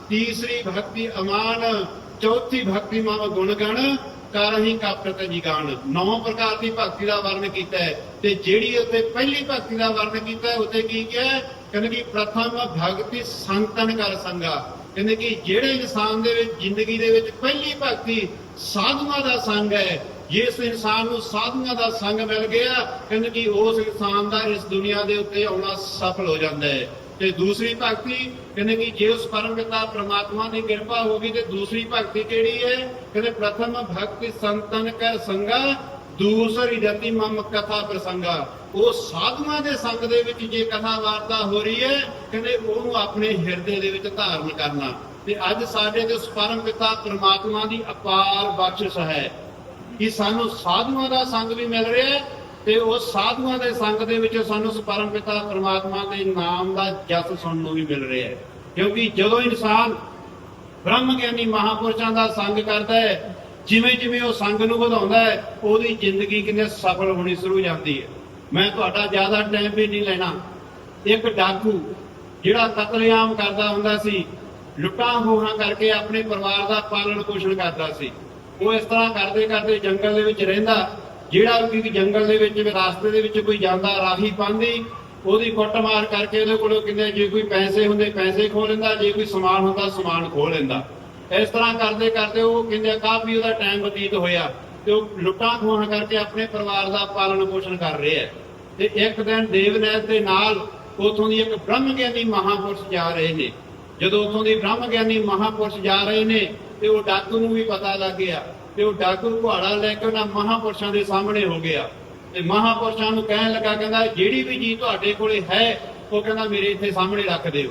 S1: ਤੀਸਰੀ ਭਗਤੀ ਅਮਾਨ, ਚੌਥੀ ਭਗਤੀ ਮਮ ਗੁਣ ਗਣ ਕਰਹੀ ਕਾਪਰਤ ਜੀਗਾਨ ਨੌ ਪ੍ਰਕਾਰ ਦੀ ਭਗਤੀ ਦਾ ਵਰਣਨ ਕੀਤਾ ਹੈ ਤੇ ਜਿਹੜੀ ਉੱਤੇ ਪਹਿਲੀ ਭਗਤੀ ਦਾ ਵਰਣਨ ਕੀਤਾ ਹੈ ਉੱਤੇ ਕੀ ਕਿਹਾ ਕਹਿੰਦੇ ਕਿ ਪ੍ਰਥਮ ਭਗਤੀ ਸੰਤਨ ਕਰ ਸੰਗਾ। ਕਹਿੰਦੇ ਕਿ ਜਿਹੜੇ ਇਨਸਾਨ ਦੇ ਵਿੱਚ ਜ਼ਿੰਦਗੀ ਦੇ ਵਿੱਚ ਪਹਿਲੀ ਭਗਤੀ ਸਾਧੂਆਂ ਦਾ ਸੰਗ ਹੈ, ਜਿਸ ਇਨਸਾਨ ਨੂੰ ਸਾਧੂਆਂ ਦਾ ਸੰਗ ਮਿਲ ਗਿਆ, ਕਹਿੰਦੇ ਕਿ ਉਸ ਇਨਸਾਨ ਦਾ ਇਸ ਦੁਨੀਆ ਦੇ ਉੱਤੇ ਆਉਣਾ ਸਫਲ ਹੋ ਜਾਂਦਾ ਹੈ। ਤੇ ਦੂਸਰੀ ਭਗਤੀ, ਕਹਿੰਦੇ ਕਿ ਜੇ ਉਸ ਪਰਮ ਪ੍ਰਮਾਤਮਾ ਦੀ ਕਿਰਪਾ ਹੋ ਗਈ, ਤੇ ਦੂਸਰੀ ਭਗਤੀ ਕਿਹੜੀ ਹੈ? ਕਹਿੰਦੇ ਪ੍ਰਥਮ ਭਗਤੀ ਸੰਤਨ ਕੈ ਸੰਗਾ, ਦੂਸਰੀ ਜਤੀ ਮਮ ਕਥਾ ਪ੍ਰਸੰਗਾ। ਉਹ ਸਾਧੂਆਂ ਦੇ ਸੰਗ ਦੇ ਵਿੱਚ ਜੇ ਕਥਾ ਵਾਰਤਾ ਹੋ ਰਹੀ ਹੈ, ਕਹਿੰਦੇ ਉਹਨੂੰ ਆਪਣੇ ਹਿਰਦੇ ਦੇ ਵਿੱਚ ਧਾਰਨ ਕਰਨਾ। ਤੇ ਅੱਜ ਸਾਡੇ ਤੇ ਸਪਰਮ ਪਿਤਾ ਪ੍ਰਮਾਤਮਾ ਦੀ ਅਪਾਰ ਬਖਸ਼ਿਸ਼ ਹੈ ਕਿ ਸਾਨੂੰ ਸਾਧੂਆਂ ਦਾ ਸੰਗ ਵੀ ਮਿਲ ਰਿਹਾ ਹੈ ਤੇ ਉਹ ਸਾਧੂਆਂ ਦੇ ਸੰਗ ਦੇ ਵਿੱਚ ਸਾਨੂੰ ਸਪਰਮ ਪਿਤਾ ਪ੍ਰਮਾਤਮਾ ਦੇ ਨਾਮ ਦਾ ਜਸ ਸੁਣਨ ਨੂੰ ਵੀ ਮਿਲ ਰਿਹਾ ਹੈ। ਕਿਉਂਕਿ ਜਦੋਂ ਇਨਸਾਨ ਬ੍ਰਹਮ ਗਿਆਨੀ ਮਹਾਪੁਰਸ਼ਾਂ ਦਾ ਸੰਗ ਕਰਦਾ ਹੈ ਜਿਵੇਂ ਜਿਵੇਂ ਉਹ ਸੰਗ ਨੂੰ ਵਧਾਉਂਦਾ ਹੈ, ਉਹਦੀ ਜ਼ਿੰਦਗੀ ਕਿੰਨੇ ਸਫਲ ਹੋਣੀ ਸ਼ੁਰੂ ਹੋ ਜਾਂਦੀ ਹੈ। ਮੈਂ ਤੁਹਾਡਾ ਜ਼ਿਆਦਾ ਟਾਈਮ ਵੀ ਨਹੀਂ ਲੈਣਾ। ਇੱਕ ਡਾਕੂ ਜਿਹੜਾ ਕਤਲੇਆਮ ਕਰਦਾ ਹੁੰਦਾ ਸੀ, ਲੁੱਟਾਂ ਖੋਹਾਂ ਕਰਕੇ ਆਪਣੇ ਪਰਿਵਾਰ ਦਾ ਪਾਲਣ ਪੋਸ਼ਣ ਕਰਦਾ ਸੀ। ਉਹ ਇਸ ਤਰ੍ਹਾਂ ਕਰਦੇ ਕਰਦੇ ਜੰਗਲ ਦੇ ਵਿੱਚ ਰਹਿੰਦਾ, ਜਿਹੜਾ ਵੀ ਜੰਗਲ ਦੇ ਵਿੱਚ ਰਸਤੇ ਦੇ ਵਿੱਚ ਕੋਈ ਜਾਂਦਾ ਰਾਹੀ ਪਾਉਂਦੀ, ਉਹਦੀ ਕੁੱਟਮਾਰ ਕਰਕੇ ਉਹਦੇ ਕੋਲੋਂ ਕਿੰਨੇ, ਜੇ ਕੋਈ ਪੈਸੇ ਹੁੰਦੇ, ਪੈਸੇ ਖੋਹ ਲੈਂਦਾ, ਜੇ ਕੋਈ ਸਮਾਨ ਹੁੰਦਾ, ਸਮਾਨ ਖੋਹ ਲੈਂਦਾ। ਇਸ ਤਰ੍ਹਾਂ ਕਰਦੇ ਕਰਦੇ ਉਹ ਕਹਿੰਦੇ ਕਾਫੀ ਉਹਦਾ ਟਾਈਮ ਬਤੀਤ ਹੋਇਆ ਤੇ ਉਹ ਲੁੱਟਾਂ ਖੋਹਾਂ ਕਰਕੇ ਆਪਣੇ ਪਰਿਵਾਰ ਦਾ ਪਾਲਣ ਪੋਸ਼ਣ ਕਰ ਰਿਹਾ ਹੈ। ਤੇ ਇੱਕ ਦਿਨ ਦੇਵਨੈਤ ਦੇ ਨਾਲ ਉਥੋਂ ਦੀ ਇੱਕ ਬ੍ਰਹਮ ਗਿਆਨੀ ਮਹਾਪੁਰਸ਼ ਜਾ ਰਹੇ ਨੇ। ਜਦੋਂ ਉਥੋਂ ਦੀ ਬ੍ਰਹਮ ਗਿਆਨੀ ਮਹਾਪੁਰਸ਼ ਜਾ ਰਹੇ ਨੇ ਤੇ ਉਹ ਡਾਕੂ ਨੂੰ ਵੀ ਪਤਾ ਲੱਗ ਗਿਆ ਤੇ ਉਹ ਡਾਕੂ ਘੋੜਾ ਲੈ ਕੇ ਉਹਨਾਂ ਮਹਾਪੁਰਸ਼ਾਂ ਦੇ ਸਾਹਮਣੇ ਹੋ ਗਿਆ। ਤੇ ਮਹਾਪੁਰਸ਼ਾਂ ਨੂੰ ਕਹਿਣ ਲੱਗਾ, ਕਹਿੰਦਾ, ਜਿਹੜੀ ਵੀ ਚੀਜ਼ ਤੁਹਾਡੇ ਕੋਲੇ ਹੈ, ਉਹ ਕਹਿੰਦਾ, ਮੇਰੇ ਇੱਥੇ ਸਾਹਮਣੇ ਰੱਖ ਦਿਓ।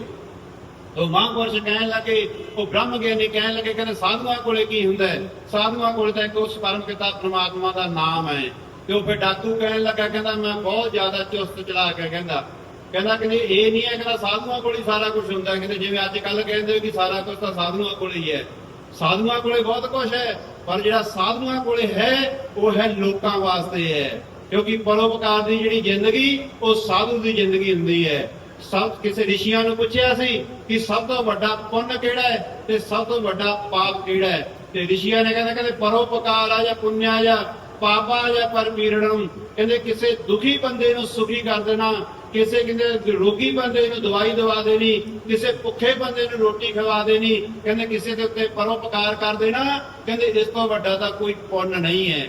S1: ਉਹ ਮਹਾਂਪੁਰਸ਼ ਕਹਿਣ ਲੱਗੇ, ਉਹ ਬ੍ਰਹਮ ਗਿਆਨੀ ਕਹਿਣ ਲੱਗੇ, ਕਹਿੰਦਾ, ਸਾਧੂਆਂ ਕੋਲੇ ਕੀ ਹੁੰਦਾ ਹੈ? ਸਾਧੂਆਂ ਕੋਲੇ ਤਾਂ ਇੱਕ ਉਸ ਪਰਮ ਪਿਤਾ ਪ੍ਰਮਾਤਮਾ ਦਾ ਨਾਮ ਹੈ। ਤੇ ਉਹ ਫਿਰ ਡਾਕੂ ਕਹਿਣ ਲੱਗਾ, ਕਹਿੰਦਾ ਮੈਂ ਬਹੁਤ ਜ਼ਿਆਦਾ ਚੁਸਤ ਚਲਾ ਕੇ ਕਹਿੰਦਾ। ਕਹਿੰਦਾ ਕਿ ਇਹ ਨਹੀਂ ਹੈ ਕਿ ਸਾਧੂਆਂ ਕੋਲ ਹੀ ਸਾਰਾ ਕੁਝ ਹੁੰਦਾ। ਕਹਿੰਦੇ ਜਿਵੇਂ ਅੱਜ ਕੱਲ ਕਹਿੰਦੇ ਕਿ ਸਾਰਾ ਕੁਝ ਤਾਂ ਸਾਧੂਆਂ ਕੋਲ ਹੀ ਹੈ। ਸਾਧੂਆਂ ਕੋਲੇ ਬਹੁਤ ਕੁਝ ਹੈ, ਪਰ ਜਿਹੜਾ ਸਾਧੂਆਂ ਕੋਲੇ ਹੈ, ਉਹ ਹੈ ਲੋਕਾਂ ਵਾਸਤੇ ਹੈ। ਕਿਉਂਕਿ ਪਰੋਪਕਾਰ ਦੀ ਜਿਹੜੀ ਜ਼ਿੰਦਗੀ, ਉਹ ਸਾਧੂ ਦੀ ਜ਼ਿੰਦਗੀ ਹੁੰਦੀ ਹੈ। ਸਭ ਕਿਸੇ ਰਿਸ਼ੀਆਂ ਨੂੰ ਪੁੱਛਿਆ ਸੀ ਕਿ ਸਭ ਤੋਂ ਵੱਡਾ ਪੁੰਨ ਕਿਹੜਾ ਹੈ ਤੇ ਸਭ ਤੋਂ ਵੱਡਾ ਪਾਪ ਕਿਹੜਾ ਹੈ? ਤੇ ਰਿਸ਼ੀਆਂ ਨੇ ਕਹਿੰਦਾ, ਕਹਿੰਦੇ ਪਰੋਪਕਾਰ ਆ ਜਾਂ ਪੁੰਨਿਆ ਜਾਂ ਪਾਪਾ ਜਾਂ ਪਰਪੀੜਨਮ ਕਹਿੰਦੇ ਕਿਸੇ ਦੁਖੀ ਬੰਦੇ ਨੂੰ ਸੁਖੀ ਕਰ ਦੇਣਾ, ਕਿਸੇ ਕਹਿੰਦੇ ਰੋਗੀ ਬੰਦੇ ਨੂੰ ਦਵਾਈ ਦਵਾ ਦੇਣੀ, ਕਿਸੇ ਭੁੱਖੇ ਬੰਦੇ ਨੂੰ ਰੋਟੀ ਖਵਾ ਦੇਣੀ, ਕਹਿੰਦੇ ਕਿਸੇ ਦੇ ਉੱਤੇ ਪਰਉਪਕਾਰ ਕਰ ਦੇਣਾ, ਕਹਿੰਦੇ ਇਸ ਤੋਂ ਵੱਡਾ ਤਾਂ ਕੋਈ ਪੁੰਨ ਨਹੀਂ ਹੈ।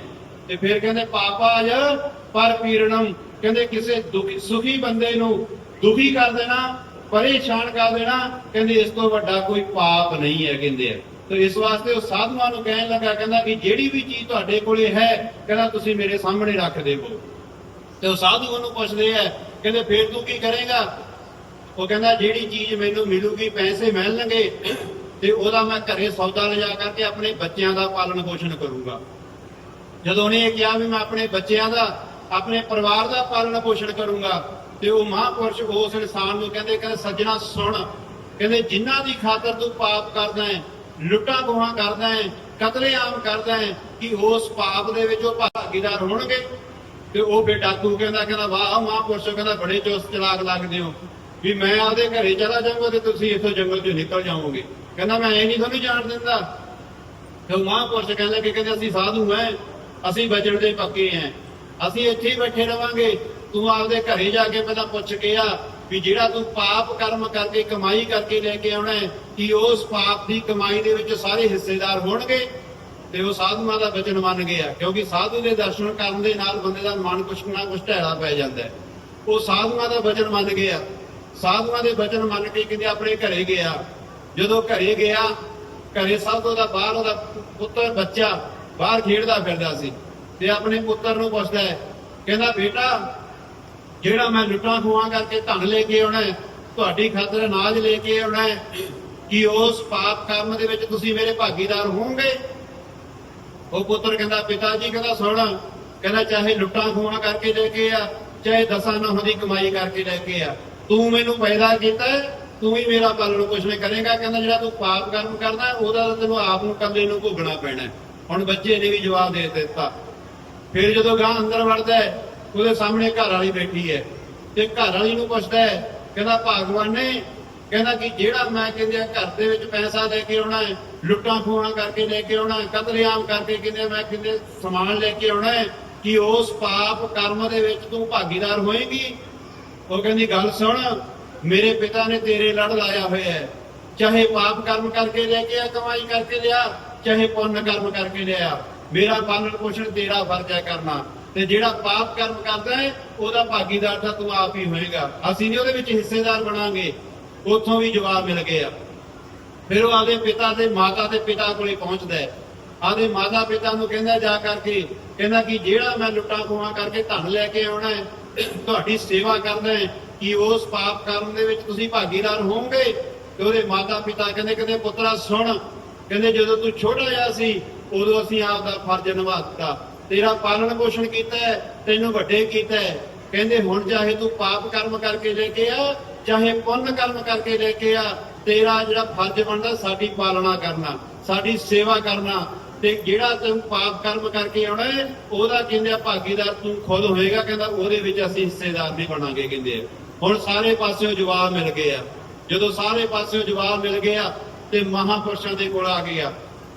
S1: ਤੇ ਫਿਰ ਕਹਿੰਦੇ ਪਾਪਾ ਜਾਂ ਪਰਪੀੜਨਮ ਕਹਿੰਦੇ ਕਿਸੇ ਦੁਖੀ, ਸੁਖੀ ਬੰਦੇ ਨੂੰ ਦੁਖੀ ਕਰ ਦੇਣਾ, ਪਰੇਸ਼ਾਨ ਕਰ ਦੇਣਾ, ਕਹਿੰਦੇ ਇਸ ਤੋਂ ਵੱਡਾ ਕੋਈ ਪਾਪ ਨਹੀਂ ਹੈ, ਕਹਿੰਦੇ ਆ। ਤੇ ਇਸ ਵਾਸਤੇ ਉਹ ਸਾਧੂਆਂ ਨੂੰ ਕਹਿਣ ਲੱਗਾ, ਕਹਿੰਦਾ ਕਿ ਜਿਹੜੀ ਵੀ ਚੀਜ਼ ਤੁਹਾਡੇ ਕੋਲੇ ਹੈ, ਕਹਿੰਦਾ ਤੁਸੀਂ ਮੇਰੇ ਸਾਹਮਣੇ ਰੱਖ ਦੇਵੋ। ਤੇ ਉਹ ਸਾਧੂ ਉਹਨੂੰ ਪੁੱਛਦੇ ਆ, ਕਹਿੰਦੇ ਫੇਰ ਤੂੰ ਕੀ ਕਰੇਗਾ? ਉਹ ਕਹਿੰਦਾ ਜਿਹੜੀ ਚੀਜ਼ ਮੈਨੂੰ ਮਿਲੂਗੀ, ਪੈਸੇ ਮਿਲਣਗੇ, ਤੇ ਉਹਦਾ ਮੈਂ ਘਰੇ ਸੌਦਾ ਲਿਜਾ ਕਰਕੇ ਆਪਣੇ ਬੱਚਿਆਂ ਦਾ ਪਾਲਣ ਪੋਸ਼ਣ ਕਰੂੰਗਾ। ਜਦੋਂ ਉਹਨੇ ਇਹ ਕਿਹਾ ਵੀ ਮੈਂ ਆਪਣੇ ਬੱਚਿਆਂ ਦਾ, ਆਪਣੇ ਪਰਿਵਾਰ ਦਾ ਪਾਲਣ ਪੋਸ਼ਣ ਕਰੂੰਗਾ, ਤੇ ਉਹ ਮਹਾਂਪੁਰਸ਼ ਉਸ ਇਨਸਾਨ ਨੂੰ ਕਹਿੰਦੇ ਕਹਿੰਦੇ ਸੱਜਣਾ ਸੁਣ, ਕਹਿੰਦੇ ਜਿਨ੍ਹਾਂ ਦੀ ਖਾਤਰ ਤੂੰ ਪਾਪ ਕਰਦਾ ਹੈ ਲੁੱਟਾਂ ਖੋਹਾਂ ਕਰਦਾ ਹੈ, ਕਤਲੇਆਮ ਕਰਦਾ ਹੈ ਕਿ ਉਸ ਪਾਪ ਦੇ ਵਿੱਚ ਉਹ ਭਾਗੀਦਾਰ ਹੋਣਗੇ। ਤੇ ਉਹ ਬੇਟਾਕੂ ਕਹਿੰਦਾ ਕਹਿੰਦਾ, ਵਾਹ ਮਹਾਂਪੁਰਸ਼ ਕਹਿੰਦਾ, ਬੜੇ ਚੋਸ ਚਲਾਕ ਲੱਗਦੇ ਹੋ। ਵੀ ਮੈਂ ਆਪਦੇ ਘਰੇ ਚਲਾ ਜਾਊਂਗਾ ਤੇ ਤੁਸੀਂ ਇੱਥੋਂ ਜੰਗਲ ਚੋਂ ਨਿਕਲ ਜਾਓਗੇ। ਕਹਿੰਦਾ, ਮੈਂ ਇਹ ਨਹੀਂ ਤੁਹਾਨੂੰ ਜਾਣ ਦਿੰਦਾ। ਤੇ ਮਹਾਂਪੁਰਸ਼ ਕਹਿੰਦਾ ਕਿ, ਕਹਿੰਦੇ, ਅਸੀਂ ਸਾਧੂ ਐ, ਅਸੀਂ ਬਚਣ ਦੇ ਪੱਕੇ ਐ। ਅਸੀਂ ਇੱਥੇ ਹੀ ਬੈਠੇ ਰਵਾਂਗੇ। ਤੂੰ ਆਪਦੇ ਘਰੇ ਜਾ ਕੇ ਪਹਿਲਾਂ ਪੁੱਛ ਕੇ ਆ ਵੀ ਜਿਹੜਾ ਤੂੰ ਪਾਪ ਕਰਮ ਕਰਕੇ, ਕਮਾਈ ਕਰਕੇ ਲੈ ਕੇ ਆਉਣਾ ਹੈ, ਕਿ ਉਸ ਪਾਪ ਦੀ ਕਮਾਈ ਦੇ ਵਿੱਚ ਸਾਰੇ ਹਿੱਸੇਦਾਰ ਹੋਣਗੇ? ਤੇ ਉਹ ਸਾਧੂਆਂ ਦਾ ਬਚਨ ਮੰਨ ਗਿਆ, ਕਿਉਂਕਿ ਸਾਧੂ ਦੇ ਦਰਸ਼ਨ ਕਰਨ ਦੇ ਨਾਲ ਬੰਦੇ ਦਾ ਮਨ ਕੁਛ ਨਾ ਕੁਛ ਢੈਲਾ ਪੈ ਜਾਂਦਾ ਹੈ। ਉਹ ਸਾਧੂਆਂ ਦਾ ਵਚਨ ਮੰਨ ਗਿਆ। ਸਾਧੂਆਂ ਦੇ ਵਚਨ ਮੰਨ ਕੇ ਕਿਤੇ ਆਪਣੇ ਘਰੇ ਗਿਆ। ਜਦੋਂ ਘਰੇ ਗਿਆ, ਘਰੇ ਸਭ ਤੋਂ ਦਾ ਬਾਹਰ ਉਹਦਾ ਪੁੱਤਰ ਬੱਚਾ ਬਾਹਰ ਖੇਡਦਾ ਫਿਰਦਾ ਸੀ। ਤੇ ਆਪਣੇ ਪੁੱਤਰ ਨੂੰ ਪੁੱਛਦਾ ਹੈ, ਕਹਿੰਦਾ, ਬੇਟਾ ਜਿਹੜਾ ਮੈਂ ਲੁੱਟਾਂ ਖੋਹਾਂ ਕਰਕੇ ਧਨ ਲੈ ਕੇ ਆਉਣਾ ਤੁਹਾਡੀ ਖਾਤਰ ਅਨਾਜ ਲੈ ਕੇ ਆਉਣਾ ਕਿ ਉਸ ਪਾਪ ਕਰਮ ਦੇ ਵਿੱਚ ਤੁਸੀਂ ਮੇਰੇ ਭਾਗੀਦਾਰ ਹੋਵੋਗੇ? ਉਹ ਪੁੱਤਰ ਕਹਿੰਦਾ, ਪਿਤਾ ਜੀ, ਕਹਿੰਦਾ, ਸੁਣ, ਕਹਿੰਦਾ, ਚਾਹੇ ਲੁੱਟਾਂ ਖੋਹਾਂ ਕਰਕੇ ਲੈ ਕੇ ਆ, ਚਾਹੇ ਦਸਾਂ ਨਹੁੰ ਦੀ ਕਮਾਈ ਕਰਕੇ ਲੈ ਕੇ ਆ, ਤੂੰ ਮੈਨੂੰ ਪੈਦਾ ਕੀਤਾ ਤੂੰ ਹੀ ਮੇਰਾ ਪਾਲਣ ਕੁਛ ਪੋਸ਼ਣ ਕਰੇਗਾ, ਕਹਿੰਦਾ, ਜਿਹੜਾ ਤੂੰ ਪਾਪ ਕਰਮ ਕਰਦਾ, ਉਹਦਾ ਤਾਂ ਤੈਨੂੰ ਆਪ ਨੂੰ ਕੱਲੇ ਨੂੰ ਭੋਗਣਾ ਪੈਣਾ ਹੁਣ ਬੱਚੇ ਨੇ ਵੀ ਜਵਾਬ ਦੇ ਦਿੱਤਾ। ਫਿਰ ਜਦੋਂ ਗਾਂ ਅੰਦਰ ਵੜਦਾ ਉਹਦੇ ਸਾਹਮਣੇ ਘਰ ਵਾਲੀ ਬੈਠੀ ਹੈ। ਤੇ ਘਰ ਵਾਲੀ ਨੂੰ ਪੁੱਛਦਾ ਹੈ, ਕਹਿੰਦਾ, ਭਗਵਾਨ ਨੇ ਕਹਿੰਦਾ ਕਿ ਜਿਹੜਾ ਮੈਂ ਕਹਿੰਦੇ ਆ, ਘਰ ਦੇ ਵਿੱਚ ਪੈਸਾ ਲੈ ਕੇ ਆਉਣਾ ਹੈ, ਲੁੱਟਾਂ ਖੋਹਾਂ ਕਰਕੇ ਲੈ ਕੇ ਆਉਣਾ ਕਤਲੇਆਮ ਕਰਕੇ ਕਹਿੰਦੇ ਮੈਂ ਕਹਿੰਦੇ ਸਮਾਨ ਲੈ ਕੇ ਆਉਣਾ ਹੈ ਕਿ ਉਸ ਪਾਪ ਕਰਮ ਦੇ ਵਿੱਚ ਤੂੰ ਭਾਗੀਦਾਰ ਹੋਏਗੀ। ਉਹ ਕਹਿੰਦੀ, ਗੱਲ ਸੁਣ, ਮੇਰੇ ਪਿਤਾ ਨੇ ਤੇਰੇ ਲੜ ਲਾਇਆ ਹੋਇਆ ਹੈ। ਚਾਹੇ ਪਾਪ ਕਰਮ ਕਰਕੇ ਲੈ ਕੇ ਆ, ਕਮਾਈ ਕਰਕੇ ਲਿਆ, ਚਾਹੇ ਪੁੰਨ ਕਰਮ ਕਰਕੇ ਲਿਆ, ਮੇਰਾ ਪਾਲਣ ਪੋਸ਼ਣ ਤੇਰਾ ਫਰਜ਼ ਹੈ ਕਰਨਾ। ਤੇ ਜਿਹੜਾ ਪਾਪ ਕਰਮ ਕਰਦਾ ਹੈ, ਉਹਦਾ ਭਾਗੀਦਾਰ ਤਾਂ ਤੂੰ ਆਪ ਹੀ ਹੋਏਗਾ। ਅਸੀਂ ਨਹੀਂ ਉਹਦੇ ਵਿੱਚ ਹਿੱਸੇਦਾਰ ਬਣਾਂਗੇ। ਉੱਥੋਂ ਵੀ ਜਵਾਬ ਮਿਲ ਗਿਆ। ਫਿਰ ਉਹ ਆਦੇ ਪਿਤਾ ਤੇ ਮਾਤਾ ਤੇ ਪਿਤਾ ਕੋਲੇ ਪਹੁੰਚਦਾ ਹੈ। ਆਦੇ ਮਾਤਾ ਪਿਤਾ ਨੂੰ ਕਹਿੰਦਾ ਜਾ ਕਰਕੇ, ਕਹਿੰਦਾ ਕਿ ਜਿਹੜਾ ਮੈਂ ਲੁੱਟਾਂ ਖੋਹਾਂ ਕਰਕੇ ਧਨ ਲੈ ਕੇ ਆਉਣਾ ਹੈ, ਤੁਹਾਡੀ ਸੇਵਾ ਕਰਨਾ ਹੈ ਕਿ ਉਸ ਪਾਪ ਕਰਮ ਦੇ ਵਿੱਚ ਤੁਸੀਂ ਭਾਗੀਦਾਰ ਹੋਵੋਗੇ? ਤੇ ਉਹਦੇ ਮਾਤਾ ਪਿਤਾ ਕਹਿੰਦੇ ਕਹਿੰਦੇ, ਪੁੱਤਰਾ, ਸੁਣ। ਕਹਿੰਦੇ ਜਦੋਂ ਤੂੰ ਛੋਟਾ ਜਿਹਾ ਸੀ, ਉਦੋਂ ਅਸੀਂ ਆਪ ਦਾ ਫਰਜ਼ ਨਿਭਾ ਦਿੱਤਾ। ਤੇਰਾ ਪਾਲਣ ਪੋਸ਼ਣ ਕੀਤਾ ਤੈਨੂੰ ਵੱਡੇ ਕੀਤਾ ਕਹਿੰਦੇ, ਹੁਣ ਚਾਹੇ ਤੂੰ ਪਾਪ ਕਰਮ ਕਰਕੇ ਲੈ ਕੇ ਆ, ਚਾਹੇ ਪੁੰਨ ਕਰਮ ਕਰਕੇ ਲੈ ਕੇ ਆ, ਤੇਰਾ ਜਿਹੜਾ ਫਰਜ਼ ਬਣਦਾ ਸਾਡੀ ਪਾਲਣਾ ਕਰਨਾ, ਸਾਡੀ ਸੇਵਾ ਕਰਨਾ। ਤੇ ਜਿਹੜਾ ਤੂੰ ਪਾਪ ਕਰਮ ਕਰਕੇ ਆਉਣਾ ਉਹਦਾ ਕਹਿੰਦੇ ਭਾਗੀਦਾਰ ਤੂੰ ਖੁਦ ਹੋਏਗਾ। ਕਹਿੰਦਾ, ਉਹਦੇ ਵਿੱਚ ਅਸੀਂ ਹਿੱਸੇਦਾਰ ਵੀ ਬਣਾਂਗੇ, ਕਹਿੰਦੇ ਹੁਣ ਸਾਰੇ ਪਾਸਿਓਂ ਜਵਾਬ ਮਿਲ ਗਏ ਆ। ਜਦੋਂ ਸਾਰੇ ਪਾਸਿਓਂ ਜਵਾਬ ਮਿਲ ਗਿਆ ਤੇ ਮਹਾਪੁਰਸ਼ਾਂ ਦੇ ਕੋਲ ਆ ਗਏ ਆ।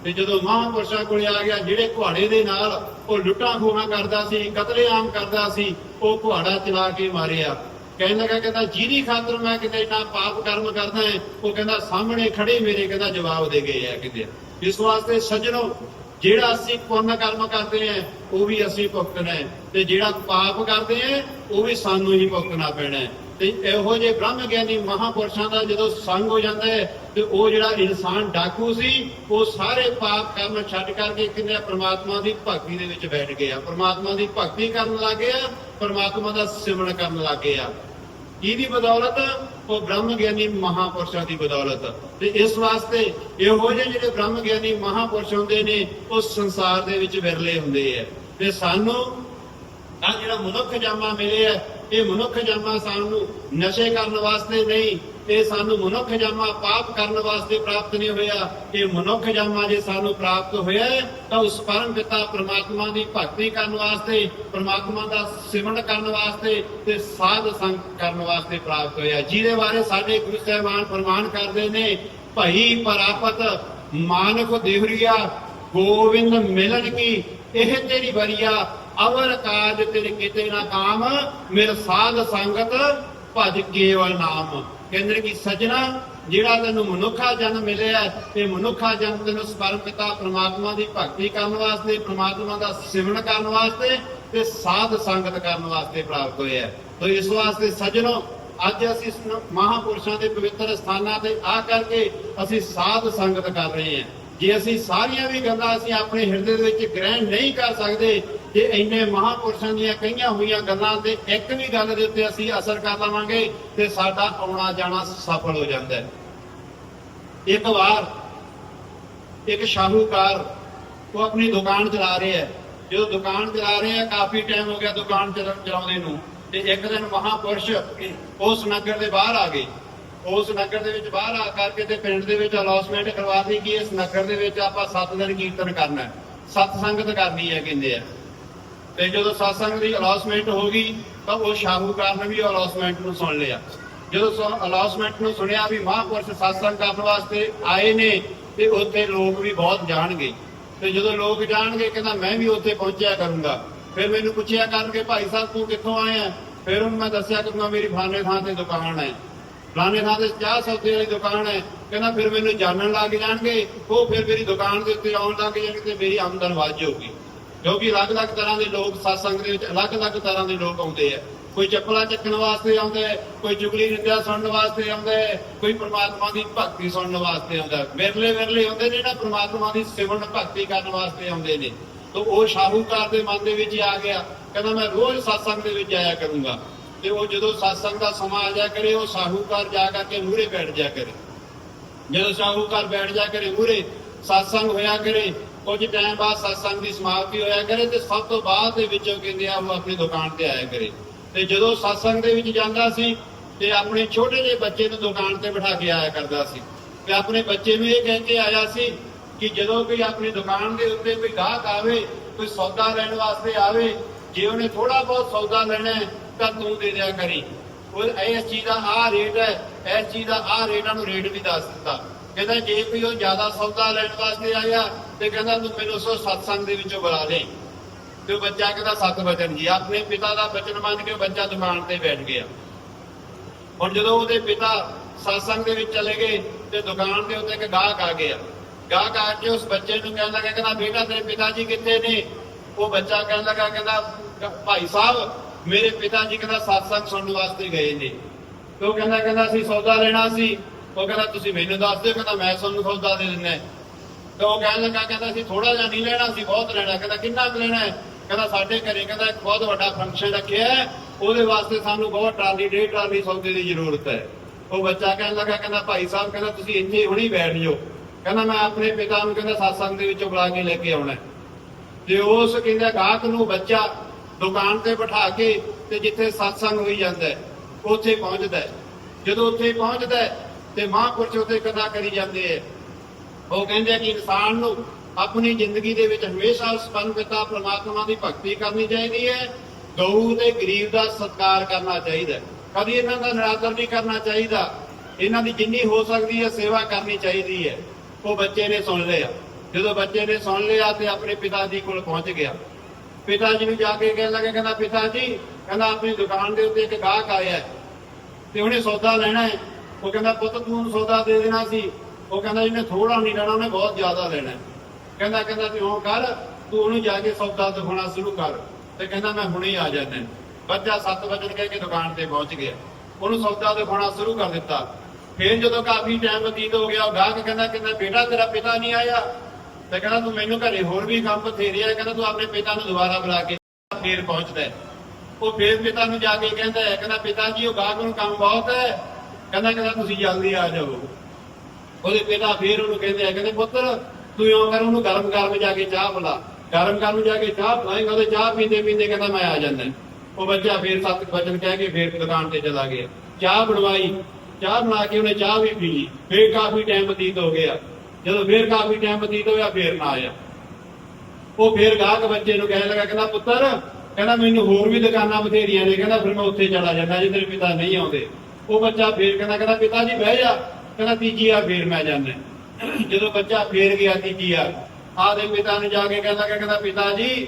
S1: ਤੇ ਜਦੋਂ ਮਹਾਂਪੁਰਸ਼ਾਂ ਕੋਲ ਆ ਗਿਆ, ਜਿਹੜੇ ਕੁਹਾੜੇ ਦੇ ਨਾਲ ਉਹ ਲੁੱਟਾਂ ਖੋਹਾਂ ਕਰਦਾ ਸੀ, ਕਤਲੇਆਮ ਕਰਦਾ ਸੀ, ਉਹ ਕੁਹਾੜਾ ਚਲਾ ਕੇ ਮਾਰਿਆ। ਕਹਿਣ ਲੱਗਾ, ਕਹਿੰਦਾ ਜਿਹਦੀ ਖਾਤਰ ਮੈਂ ਕਿਤੇ ਇੰਨਾ ਪਾਪ ਕਰਮ ਕਰਦਾ ਹੈ, ਉਹ ਕਹਿੰਦਾ, ਸਾਹਮਣੇ ਖੜੇ ਮੇਰੇ, ਕਹਿੰਦਾ, ਜਵਾਬ ਦੇ ਗਏ ਆ, ਕਹਿੰਦੇ ਇਸ ਵਾਸਤੇ ਸੱਜਣੋ, ਜਿਹੜਾ ਅਸੀਂ ਪੁੰਨ ਕਰਮ ਕਰਦੇ ਆ ਉਹ ਵੀ ਅਸੀਂ ਭੁਗਤਣਾ ਹੈ ਤੇ ਜਿਹੜਾ ਪਾਪ ਕਰਦੇ ਆ ਉਹ ਵੀ ਸਾਨੂੰ ਹੀ ਭੁਗਤਣਾ ਪੈਣਾ ਹੈ। ਤੇ ਇਹੋ ਜਿਹੇ ਬ੍ਰਹਮ ਗਿਆਨੀ ਮਹਾਪੁਰਸ਼ਾਂ ਦਾ ਜਦੋਂ ਸੰਗ ਹੋ ਜਾਂਦਾ ਹੈ, ਤੇ ਉਹ ਜਿਹੜਾ ਇਨਸਾਨ ਡਾਕੂ ਸੀ, ਉਹ ਸਾਰੇ ਪਾਪ ਕਰਮ ਛੱਡ ਕਰਕੇ ਕਿੰਨੇ ਪ੍ਰਮਾਤਮਾ ਦੀ ਭਗਤੀ ਦੇ ਵਿੱਚ ਬੈਠ ਗਿਆ। ਪ੍ਰਮਾਤਮਾ ਦੀ ਭਗਤੀ ਕਰਨ ਲੱਗ ਗਿਆ, ਪ੍ਰਮਾਤਮਾ ਦਾ ਸਿਮਰਨ ਕਰਨ ਲੱਗ ਗਿਆ। ਇਹਦੀ ਬਦੌਲਤ? ਉਹ ਬ੍ਰਹਮ ਗਿਆਨੀ ਮਹਾਪੁਰਸ਼ਾਂ ਦੀ ਬਦੌਲਤ। ਤੇ ਇਸ ਵਾਸਤੇ ਇਹੋ ਜਿਹੇ ਜਿਹੜੇ ਬ੍ਰਹਮ ਗਿਆਨੀ ਮਹਾਪੁਰਸ਼ ਹੁੰਦੇ ਨੇ, ਉਹ ਸੰਸਾਰ ਦੇ ਵਿੱਚ ਵਿਰਲੇ ਹੁੰਦੇ ਆ ਤੇ ਸਾਨੂੰ ਆ ਜਿਹੜਾ ਮਨੁੱਖ ਜਾਮਾ ਮਿਲਿਆ ਇਹ ਮਨੁੱਖ ਜਾਮਾ ਸਾਨੂੰ ਨਸ਼ੇ ਕਰਨ ਵਾਸਤੇ ਨਹੀਂ, ਇਹ ਸਾਨੂੰ ਮਨੁੱਖ ਜਾਮਾ ਪਾਪ ਕਰਨ ਵਾਸਤੇ ਪ੍ਰਾਪਤ ਨਹੀਂ ਹੋਇਆ। ਇਹ ਮਨੁੱਖ ਜਾਮਾ ਜੇ ਸਾਨੂੰ ਪ੍ਰਾਪਤ ਹੋਇਆ, ਤਾਂ ਉਸ ਪਰਮ ਪਿਤਾ ਪ੍ਰਮਾਤਮਾ ਦੀ ਭਗਤੀ ਕਰਨ ਵਾਸਤੇ, ਪ੍ਰਮਾਤਮਾ ਦਾ ਸਿਮਰਨ ਕਰਨ ਵਾਸਤੇ ਤੇ ਸਾਧ ਸੰਗ ਕਰਨ ਵਾਸਤੇ ਪ੍ਰਾਪਤ ਹੋਇਆ। ਜਿਹਦੇ ਬਾਰੇ ਸਾਡੇ ਗੁਰੂ ਸਾਹਿਬਾਨ ਫਰਮਾਨ ਕਰਦੇ ਨੇ, ਭਈ ਪ੍ਰਾਪਤ ਮਾਨਕ ਦੇਵਰੀਆ ਗੋਬਿੰਦ ਮਿਲਣ ਕੀ, ਇਹ ਤੇਰੀ ਬਰੀਆ ਅਵਰ ਕਾਜ ਤੇਰੇ ਕਿਤੇ ਨਾ ਕਾਮ ਮਿਲ ਸਾਧ ਸੰਗਤ ਭਜ ਕੇਵਲ ਨਾਮ ਕਹਿੰਦੇ ਕਿ ਸਜਣਾ, ਜਿਹੜਾ ਤੈਨੂੰ ਮਨੁੱਖਾ ਜਨਮ ਮਿਲਿਆ, ਤੇ ਮਨੁੱਖਾ ਜਨਮ ਤੈਨੂੰ ਸਪਰਮ ਪਿਤਾ ਪ੍ਰਮਾਤਮਾ ਦੀ ਭਗਤੀ ਕਰਨ ਵਾਸਤੇ, ਪ੍ਰਮਾਤਮਾ ਦਾ ਸਿਮਰਨ ਕਰਨ ਵਾਸਤੇ ਤੇ ਸਾਧ ਸੰਗਤ ਕਰਨ ਵਾਸਤੇ ਪ੍ਰਾਪਤ ਹੋਇਆ ਹੈ। ਤੋ ਇਸ ਵਾਸਤੇ ਸਜਣੋ, ਅੱਜ ਅਸੀਂ ਇਸ ਮਹਾਪੁਰਸ਼ਾਂ ਦੇ ਪਵਿੱਤਰ ਸਥਾਨਾਂ ਤੇ ਆ ਕਰਕੇ ਅਸੀਂ ਸਾਧ ਸੰਗਤ ਕਰ ਰਹੇ ਹਾਂ ਜੇ ਅਸੀਂ ਸਾਰੀਆਂ ਵੀ ਗੱਲਾਂ ਅਸੀਂ ਆਪਣੇ ਹਿਰਦੇ ਦੇ ਵਿੱਚ ਗ੍ਰਹਿਣ ਨਹੀਂ ਕਰ ਸਕਦੇ ਜੇ ਇੰਨੇ ਮਹਾਪੁਰਸ਼ਾਂ ਦੀਆਂ ਕਹੀਆਂ ਹੋਈਆਂ ਗੱਲਾਂ ਤੇ ਇੱਕ ਵੀ ਗੱਲ ਦੇ ਉੱਤੇ ਅਸੀਂ ਅਸਰ ਕਰ ਲਵਾਂਗੇ ਤੇ ਸਾਡਾ ਆਉਣਾ ਜਾਣਾ ਸਫਲ ਹੋ ਜਾਂਦਾ ਹੈ। ਇੱਕ ਵਾਰ ਇੱਕ ਸ਼ਾਹੂਕਾਰ ਉਹ ਆਪਣੀ ਦੁਕਾਨ ਚਲਾ ਰਿਹਾ ਹੈ। ਜਦੋਂ ਦੁਕਾਨ ਚਲਾ ਰਹੇ ਹੈ ਕਾਫੀ ਟਾਈਮ ਹੋ ਗਿਆ ਦੁਕਾਨ ਚਲਾ- ਚਲਾਉਂਦੇ ਨੂੰ ਤੇ ਇੱਕ ਦਿਨ ਮਹਾਪੁਰਸ਼ ਉਸ ਨਗਰ ਦੇ ਬਾਹਰ ਆ ਗਏ। ਉਸ ਨਗਰ ਦੇ ਵਿੱਚ ਬਾਹਰ ਆ ਕਰਕੇ ਤੇ ਪਿੰਡ ਦੇ ਵਿੱਚ ਅਨਾਉਂਸਮੈਂਟ ਕਰਵਾ ਦਿੱਤੀ ਕਿ ਇਸ ਨਗਰ ਦੇ ਵਿੱਚ ਆਪਾਂ ਸੱਤ ਦਿਨ ਕੀਰਤਨ ਕਰਨਾ ਸਤ ਸੰਗਤ ਕਰਨੀ ਹੈ, ਕਹਿੰਦੇ ਆ। ਤੇ ਜਦੋਂ ਸਤਸੰਗ ਦੀ ਅਨਾਉਂਸਮੈਂਟ ਹੋ ਗਈ, ਤਾਂ ਉਹ ਸ਼ਾਹੂਕਾਰ ਨੇ ਵੀ ਅਨਾਉਂਸਮੈਂਟ ਨੂੰ ਸੁਣ ਲਿਆ। ਜਦੋਂ ਅਨਾਉਂਸਮੈਂਟ ਨੂੰ ਸੁਣਿਆ ਵੀ ਮਹਾਂਪੁਰਸ਼ ਸਤਸੰਗ ਕਰਨ ਵਾਸਤੇ ਆਏ ਨੇ, ਤੇ ਉੱਥੇ ਲੋਕ ਵੀ ਬਹੁਤ ਜਾਣਗੇ। ਤੇ ਜਦੋਂ ਲੋਕ ਜਾਣਗੇ, ਕਹਿੰਦਾ ਮੈਂ ਵੀ ਉੱਥੇ ਪਹੁੰਚਿਆ ਕਰੂੰਗਾ। ਫਿਰ ਮੈਨੂੰ ਪੁੱਛਿਆ ਕਰਨਗੇ, ਭਾਈ ਸਾਹਿਬ, ਤੂੰ ਕਿੱਥੋਂ ਆਇਆ? ਫਿਰ ਉਹਨੂੰ ਮੈਂ ਦੱਸਿਆ ਕਿ ਮੈਂ ਮੇਰੀ ਫਲਾਣੇ ਥਾਂ ਤੇ ਦੁਕਾਨ ਹੈ। ਫਲਾਣੇ ਥਾਂ ਤੇ ਚਾਹ ਸੌਦੇ ਵਾਲੀ ਦੁਕਾਨ ਹੈ। ਕਹਿੰਦਾ ਫਿਰ ਮੈਨੂੰ ਜਾਣਨ ਲੱਗ ਜਾਣਗੇ। ਉਹ ਫਿਰ ਮੇਰੀ ਦੁਕਾਨ ਦੇ ਉੱਤੇ ਆਉਣ ਲੱਗ ਜਾਣਗੇ ਤੇ ਮੇਰੀ ਆਮਦਨ ਵੱਧ ਜਾਊਗੀ। ਕਿਉਂਕਿ ਅਲੱਗ-ਅਲੱਗ ਤਰ੍ਹਾਂ ਦੇ ਲੋਕ satsang ਦੇ ਵਿੱਚ ਅਲੱਗ-ਅਲੱਗ ਤਰ੍ਹਾਂ ਦੇ ਲੋਕ ਆਉਂਦੇ ਆ। ਕੋਈ ਚੱਪਲਾਂ ਚੱਕਣ ਵਾਸਤੇ ਆਉਂਦਾ ਕੋਈ ਚੁਗਲੀ ਨਿੰਦਿਆ ਸੁਣਨ ਵਾਸਤੇ ਆਉਂਦਾ ਕੋਈ ਪ੍ਰਮਾਤਮਾ ਦੀ ਭਗਤੀ ਸੁਣਨ ਵਾਸਤੇ ਆਉਂਦਾ ਵਿਰਲੇ ਵਿਰਲੇ ਹੁੰਦੇ ਨੇ ਨਾ, ਪ੍ਰਮਾਤਮਾ ਦੀ ਸਿਮਰਨ ਭਗਤੀ ਕਰਨ ਵਾਸਤੇ ਆਉਂਦੇ ਨੇ। ਤਾਂ ਉਹ ਸ਼ਾਹੂਕਾਰ ਦੇ ਮਨ ਦੇ ਵਿੱਚ ਆ ਗਿਆ। ਕਹਿੰਦਾ, ਮੈਂ ਰੋਜ਼ satsang ਦੇ ਵਿੱਚ ਜਾਇਆ ਕਰੂੰਗਾ। ਤੇ ਉਹ ਜਦੋਂ satsang ਦਾ ਸਮਾਂ ਆ ਜਾ ਕਰੇ, ਉਹ ਸ਼ਾਹੂਕਾਰ ਜਾ ਕਰਕੇ ਮੂਹਰੇ ਬੈਠ ਜਾ ਕਰੇ। ਜਦੋਂ ਸ਼ਾਹੂਕਾਰ ਬੈਠ ਜਾ ਕਰੇ ਮੂਹਰੇ satsang ਹੋਇਆ ਕਰੇ ਕੁਝ ਟਾਈਮ ਬਾਅਦ satsang ਦੀ ਸਮਾਪਤੀ ਹੋਇਆ ਕਰੇ ਤੇ ਸਭ ਤੋਂ ਬਾਅਦ ਦੇ ਵਿੱਚੋਂ ਕਹਿੰਦੇ ਆ, ਉਹ ਆਪਣੀ ਦੁਕਾਨ ਤੇ ਆਇਆ ਕਰੇ। ਤੇ ਜਦੋਂ satsang ਦੇ ਵਿੱਚ ਜਾਂਦਾ ਸੀ ਤੇ ਆਪਣੇ ਛੋਟੇ ਜਿਹੇ ਬੱਚੇ ਨੂੰ ਦੁਕਾਨ ਤੇ ਬਿਠਾ ਕੇ ਆਇਆ ਕਰਦਾ ਸੀ। ਤੇ ਆਪਣੇ ਬੱਚੇ ਨੂੰ ਇਹ ਕਹਿ ਕੇ ਆਇਆ ਸੀ ਕਿ ਜਦੋਂ ਕੋਈ ਆਪਣੀ ਦੁਕਾਨ ਦੇ ਉੱਤੇ ਕੋਈ ਗਾਹਕ ਆਵੇ, ਕੋਈ ਸੌਦਾ ਲੈਣ ਵਾਸਤੇ ਆਵੇ, ਜੇ ਉਹਨੇ ਥੋੜਾ ਬਹੁਤ ਸੌਦਾ ਲੈਣਾ ਤਾਂ ਤੂੰ ਦੇ ਦਿਆ ਕਰੀ। ਉਹ ਇਸ ਚੀਜ਼ ਦਾ ਆਹ ਰੇਟ ਹੈ, ਇਸ ਚੀਜ਼ ਦਾ ਆਹ ਰੇਟਾਂ ਨੂੰ ਰੇਟ ਵੀ ਦੱਸ ਦਿੱਤਾ। ਕਹਿੰਦਾ ਜੇ ਕੋਈ ਉਹ ਜ਼ਿਆਦਾ ਸੌਦਾ ਲੈਣ ਵਾਸਤੇ ਆਇਆ ਤੇ ਕਹਿੰਦਾ ਤੂੰ ਮੈਨੂੰ ਸੋ ਸਤਸੰਗ ਦੇ ਵਿੱਚੋਂ ਬੁਲਾ ਲੈ ਤੇ ਬੱਚਾ ਕਹਿੰਦਾ ਸੱਤ ਵਚਨ ਜੀ ਆਪਣੇ ਪਿਤਾ ਦਾ ਬਚਨ ਮੰਨ ਕੇ ਬੱਚਾ ਦੁਕਾਨ ਤੇ ਬੈਠ ਗਿਆ। ਹੁਣ ਜਦੋਂ ਉਹਦੇ ਪਿਤਾ ਸਤਸੰਗ ਦੇ ਵਿੱਚ ਚਲੇ ਗਏ ਤੇ ਦੁਕਾਨ ਦੇ ਉੱਤੇ ਇੱਕ ਗਾਹਕ ਆ ਗਿਆ। ਗਾਹਕ ਆ ਕੇ ਉਸ ਬੱਚੇ ਨੂੰ ਕਹਿਣ ਲੱਗਾ ਕਹਿੰਦਾ, ਬੇਟਾ, ਤੇਰੇ ਪਿਤਾ ਜੀ ਕਿੱਥੇ ਨੇ? ਉਹ ਬੱਚਾ ਕਹਿਣ ਲੱਗਾ ਕਹਿੰਦਾ, ਭਾਈ ਸਾਹਿਬ, ਮੇਰੇ ਪਿਤਾ ਜੀ ਕਹਿੰਦਾ ਸਤਸੰਗ ਸੁਣਨ ਵਾਸਤੇ ਗਏ ਨੇ। ਤੇ ਉਹ ਕਹਿੰਦਾ ਕਹਿੰਦਾ ਅਸੀਂ ਸੌਦਾ ਲੈਣਾ ਸੀ। ਉਹ ਕਹਿੰਦਾ, ਤੁਸੀਂ ਮੈਨੂੰ ਦੱਸ ਦਿਓ, ਕਹਿੰਦਾ, ਮੈਂ ਤੁਹਾਨੂੰ ਸੌਦਾ ਦੇ ਦਿੰਦਾ ਤੇ ਉਹ ਕਹਿਣ ਲੱਗਾ, ਕਹਿੰਦਾ, ਅਸੀਂ ਥੋੜਾ ਜਿਹਾ ਨਹੀਂ ਲੈਣਾ ਸੀ ਬਹੁਤ ਲੈਣਾ ਕਹਿੰਦਾ, ਕਿੰਨਾ ਕੁ ਲੈਣਾ ਹੈ? ਕਹਿੰਦਾ, ਸਾਡੇ ਘਰੇ, ਕਹਿੰਦਾ, ਇੱਕ ਬਹੁਤ ਵੱਡਾ ਫੰਕਸ਼ਨ ਰੱਖਿਆ ਹੈ। ਉਹਦੇ ਵਾਸਤੇ ਸਾਨੂੰ ਬਹੁਤ ਟਰਾਲੀ, ਡੇਢ ਟਰਾਲੀ ਸੌਦੇ ਦੀ ਜ਼ਰੂਰਤ ਹੈ। ਉਹ ਬੱਚਾ ਕਹਿਣ ਲੱਗਾ, ਕਹਿੰਦਾ, ਭਾਈ ਸਾਹਿਬ, ਕਹਿੰਦਾ, ਤੁਸੀਂ ਇੱਥੇ ਹੁਣੀ ਬੈਠ ਜਾਓ। ਕਹਿੰਦਾ, ਮੈਂ ਆਪਣੇ ਪਿਤਾ ਨੂੰ ਕਹਿੰਦਾ satsang ਦੇ ਵਿੱਚੋਂ ਬੁਲਾ ਕੇ ਲੈ ਕੇ ਆਉਣਾ ਤੇ ਉਸ ਕਹਿੰਦਾ ਗਾਹਕ ਨੂੰ ਬੱਚਾ ਦੁਕਾਨ ਤੇ ਬਿਠਾ ਕੇ ਤੇ ਜਿੱਥੇ satsang ਹੋਈ ਜਾਂਦਾ ਉੱਥੇ ਪਹੁੰਚਦਾ ਜਦੋਂ ਉੱਥੇ ਪਹੁੰਚਦਾ ਤੇ ਮਹਾਂਪੁਰਸ਼ ਉੱਥੇ ਕਥਾ ਕਰੀ ਜਾਂਦੇ ਹੈ ਉਹ ਕਹਿੰਦੇ ਕਿ ਇਨਸਾਨ ਨੂੰ ਆਪਣੀ ਜ਼ਿੰਦਗੀ ਦੇ ਵਿੱਚ ਹਮੇਸ਼ਾ ਉਸ ਪਿਤਾ ਪ੍ਰਮਾਤਮਾ ਦੀ ਭਗਤੀ ਕਰਨੀ ਚਾਹੀਦੀ ਹੈ ਗਊ ਤੇ ਗਰੀਬ ਦਾ ਸਤਿਕਾਰ ਕਰਨਾ ਚਾਹੀਦਾ ਹੈ। ਕਦੀ ਇਹਨਾਂ ਦਾ ਨਿਰਾਦਰ ਨਹੀਂ ਕਰਨਾ ਚਾਹੀਦਾ। ਇਹਨਾਂ ਦੀ ਜਿੰਨੀ ਹੋ ਸਕਦੀ ਹੈ ਸੇਵਾ ਕਰਨੀ ਚਾਹੀਦੀ ਹੈ ਉਹ ਬੱਚੇ ਨੇ ਸੁਣ ਲਿਆ। ਜਦੋਂ ਬੱਚੇ ਨੇ ਸੁਣ ਲਿਆ ਤੇ ਆਪਣੇ ਪਿਤਾ ਜੀ ਕੋਲ ਪਹੁੰਚ ਗਿਆ। ਪਿਤਾ ਜੀ ਨੂੰ ਜਾ ਕੇ ਕਹਿਣ ਲੱਗਾ, ਕਹਿੰਦਾ, ਪਿਤਾ ਜੀ, ਕਹਿੰਦਾ, ਆਪਣੀ ਦੁਕਾਨ ਦੇ ਉੱਤੇ ਇੱਕ ਗਾਹਕ ਆਇਆ ਤੇ ਉਹਨੇ ਸੌਦਾ ਲੈਣਾ ਹੈ ਉਹ ਕਹਿੰਦਾ, ਪੁੱਤ ਤੂੰ ਉਹਨੂੰ ਸੌਦਾ ਦੇ ਦੇਣਾ ਸੀ। ਉਹ ਕਹਿੰਦਾ, ਇਹਨੇ ਥੋੜਾ ਨਹੀਂ ਲੈਣਾ, ਉਹਨੇ ਬਹੁਤ ਜ਼ਿਆਦਾ ਲੈਣਾ ਹੈ। ਕਹਿੰਦਾ ਕਹਿੰਦਾ, ਤੂੰ ਇਉਂ ਕਰ, ਤੂੰ ਉਹਨੂੰ ਜਾ ਕੇ ਸੌਦਾ ਦਿਖਾਉਣਾ ਸ਼ੁਰੂ ਕਰ। ਤੇ ਕਹਿੰਦਾ, ਮੈਂ ਹੁਣੇ ਆ ਜਾਣਾ ਬੱਚਾ 7 ਵਜੇ ਕਹਿ ਕੇ ਦੁਕਾਨ ਤੇ ਪਹੁੰਚ ਗਿਆ। ਉਹਨੂੰ ਸੌਦਾ ਦਿਖਾਉਣਾ ਸ਼ੁਰੂ ਕਰ ਦਿੱਤਾ। ਫਿਰ ਜਦੋਂ ਕਾਫੀ ਟਾਈਮ ਬਤੀਤ ਹੋ ਗਿਆ, ਉਹ ਗਾਹਕ ਕਹਿੰਦਾ ਕਹਿੰਦਾ, ਬੇਟਾ, ਤੇਰਾ ਪਿਤਾ ਨਹੀਂ ਆਇਆ? ਤੇ ਕਹਿੰਦਾ, ਤੂੰ ਮੈਨੂੰ ਘਰੇ ਹੋਰ ਵੀ ਕੰਮ ਬਥੇਰੇ ਆ। ਕਹਿੰਦਾ, ਤੂੰ ਆਪਣੇ ਪਿਤਾ ਨੂੰ ਦੁਬਾਰਾ ਬੁਲਾ ਕੇ ਫੇਰ ਪਹੁੰਚਦਾ ਉਹ ਫੇਰ ਪਿਤਾ ਨੂੰ ਜਾ ਕੇ ਕਹਿੰਦਾ ਹੈ, ਕਹਿੰਦਾ, ਪਿਤਾ ਜੀ, ਉਹ ਗਾਹਕ ਨੂੰ ਕੰਮ ਬਹੁਤ ਹੈ। ਕਹਿੰਦਾ ਕਹਿੰਦਾ ਤੁਸੀਂ ਜਲਦੀ ਆ ਜਾਓ। ਉਹਦੇ ਪਿਤਾ ਫੇਰ ਉਹਨੂੰ ਕਹਿੰਦੇ ਆ, ਕਹਿੰਦੇ ਪੁੱਤਰ ਤੂੰ ਇਉਂ ਕਰ, ਉਹਨੂੰ ਗਰਮ ਗਰਮ ਜਾ ਕੇ ਚਾਹ ਪਿਲਾ। ਗਰਮ ਗਰਮ ਜਾ ਕੇ ਚਾਹ ਬੁਲਾਏਗਾ ਉਹਦੇ ਚਾਹ ਪੀਂਦੇ ਪੀਂਦੇ ਕਹਿੰਦਾ ਮੈਂ ਆ ਜਾਂਦਾ। ਉਹ ਬੱਚਾ ਫੇਰ ਸੱਤ ਵਚਨ ਕਹਿ ਕੇ ਫੇਰ ਦੁਕਾਨ ਤੇ ਚਲਾ ਗਿਆ। ਚਾਹ ਬਣਵਾਈ। ਚਾਹ ਬਣਾ ਕੇ ਉਹਨੇ ਚਾਹ ਵੀ ਪੀ ਲਈ। ਫੇਰ ਕਾਫੀ ਟਾਈਮ ਬਤੀਤ ਹੋ ਗਿਆ। ਜਦੋਂ ਫੇਰ ਕਾਫੀ ਟਾਈਮ ਬਤੀਤ ਹੋਇਆ, ਫੇਰ ਨਾ ਆਇਆ। ਉਹ ਫੇਰ ਗਾਹਕ ਬੱਚੇ ਨੂੰ ਕਹਿਣ ਲੱਗਾ, ਕਹਿੰਦਾ, ਪੁੱਤਰ, ਕਹਿੰਦਾ, ਮੈਨੂੰ ਹੋਰ ਵੀ ਦੁਕਾਨਾਂ ਬਥੇਰੀਆਂ ਨੇ। ਕਹਿੰਦਾ, ਫਿਰ ਮੈਂ ਉੱਥੇ ਚਲਾ ਜਾਂਦਾ ਜੇ ਤੇਰੇ ਪਿਤਾ ਨਹੀਂ ਆਉਂਦੇ। ਉਹ ਬੱਚਾ ਫੇਰ ਕਹਿੰਦਾ ਕਹਿੰਦਾ ਪਿਤਾ ਜੀ ਬਹਿ ਜਾ। ਕਹਿੰਦਾ ਤੀਜੀ ਆ ਫੇਰ ਮੈਂ ਜਾਂਦਾ। ਜਦੋਂ ਬੱਚਾ ਫੇਰ ਗਿਆ ਤੀਜੀ ਆ ਆਦੇ ਪਿਤਾ ਨੂੰ ਜਾ ਕੇ ਕਹਿੰਦਾ ਕਹਿੰਦਾ ਪਿਤਾ ਜੀ,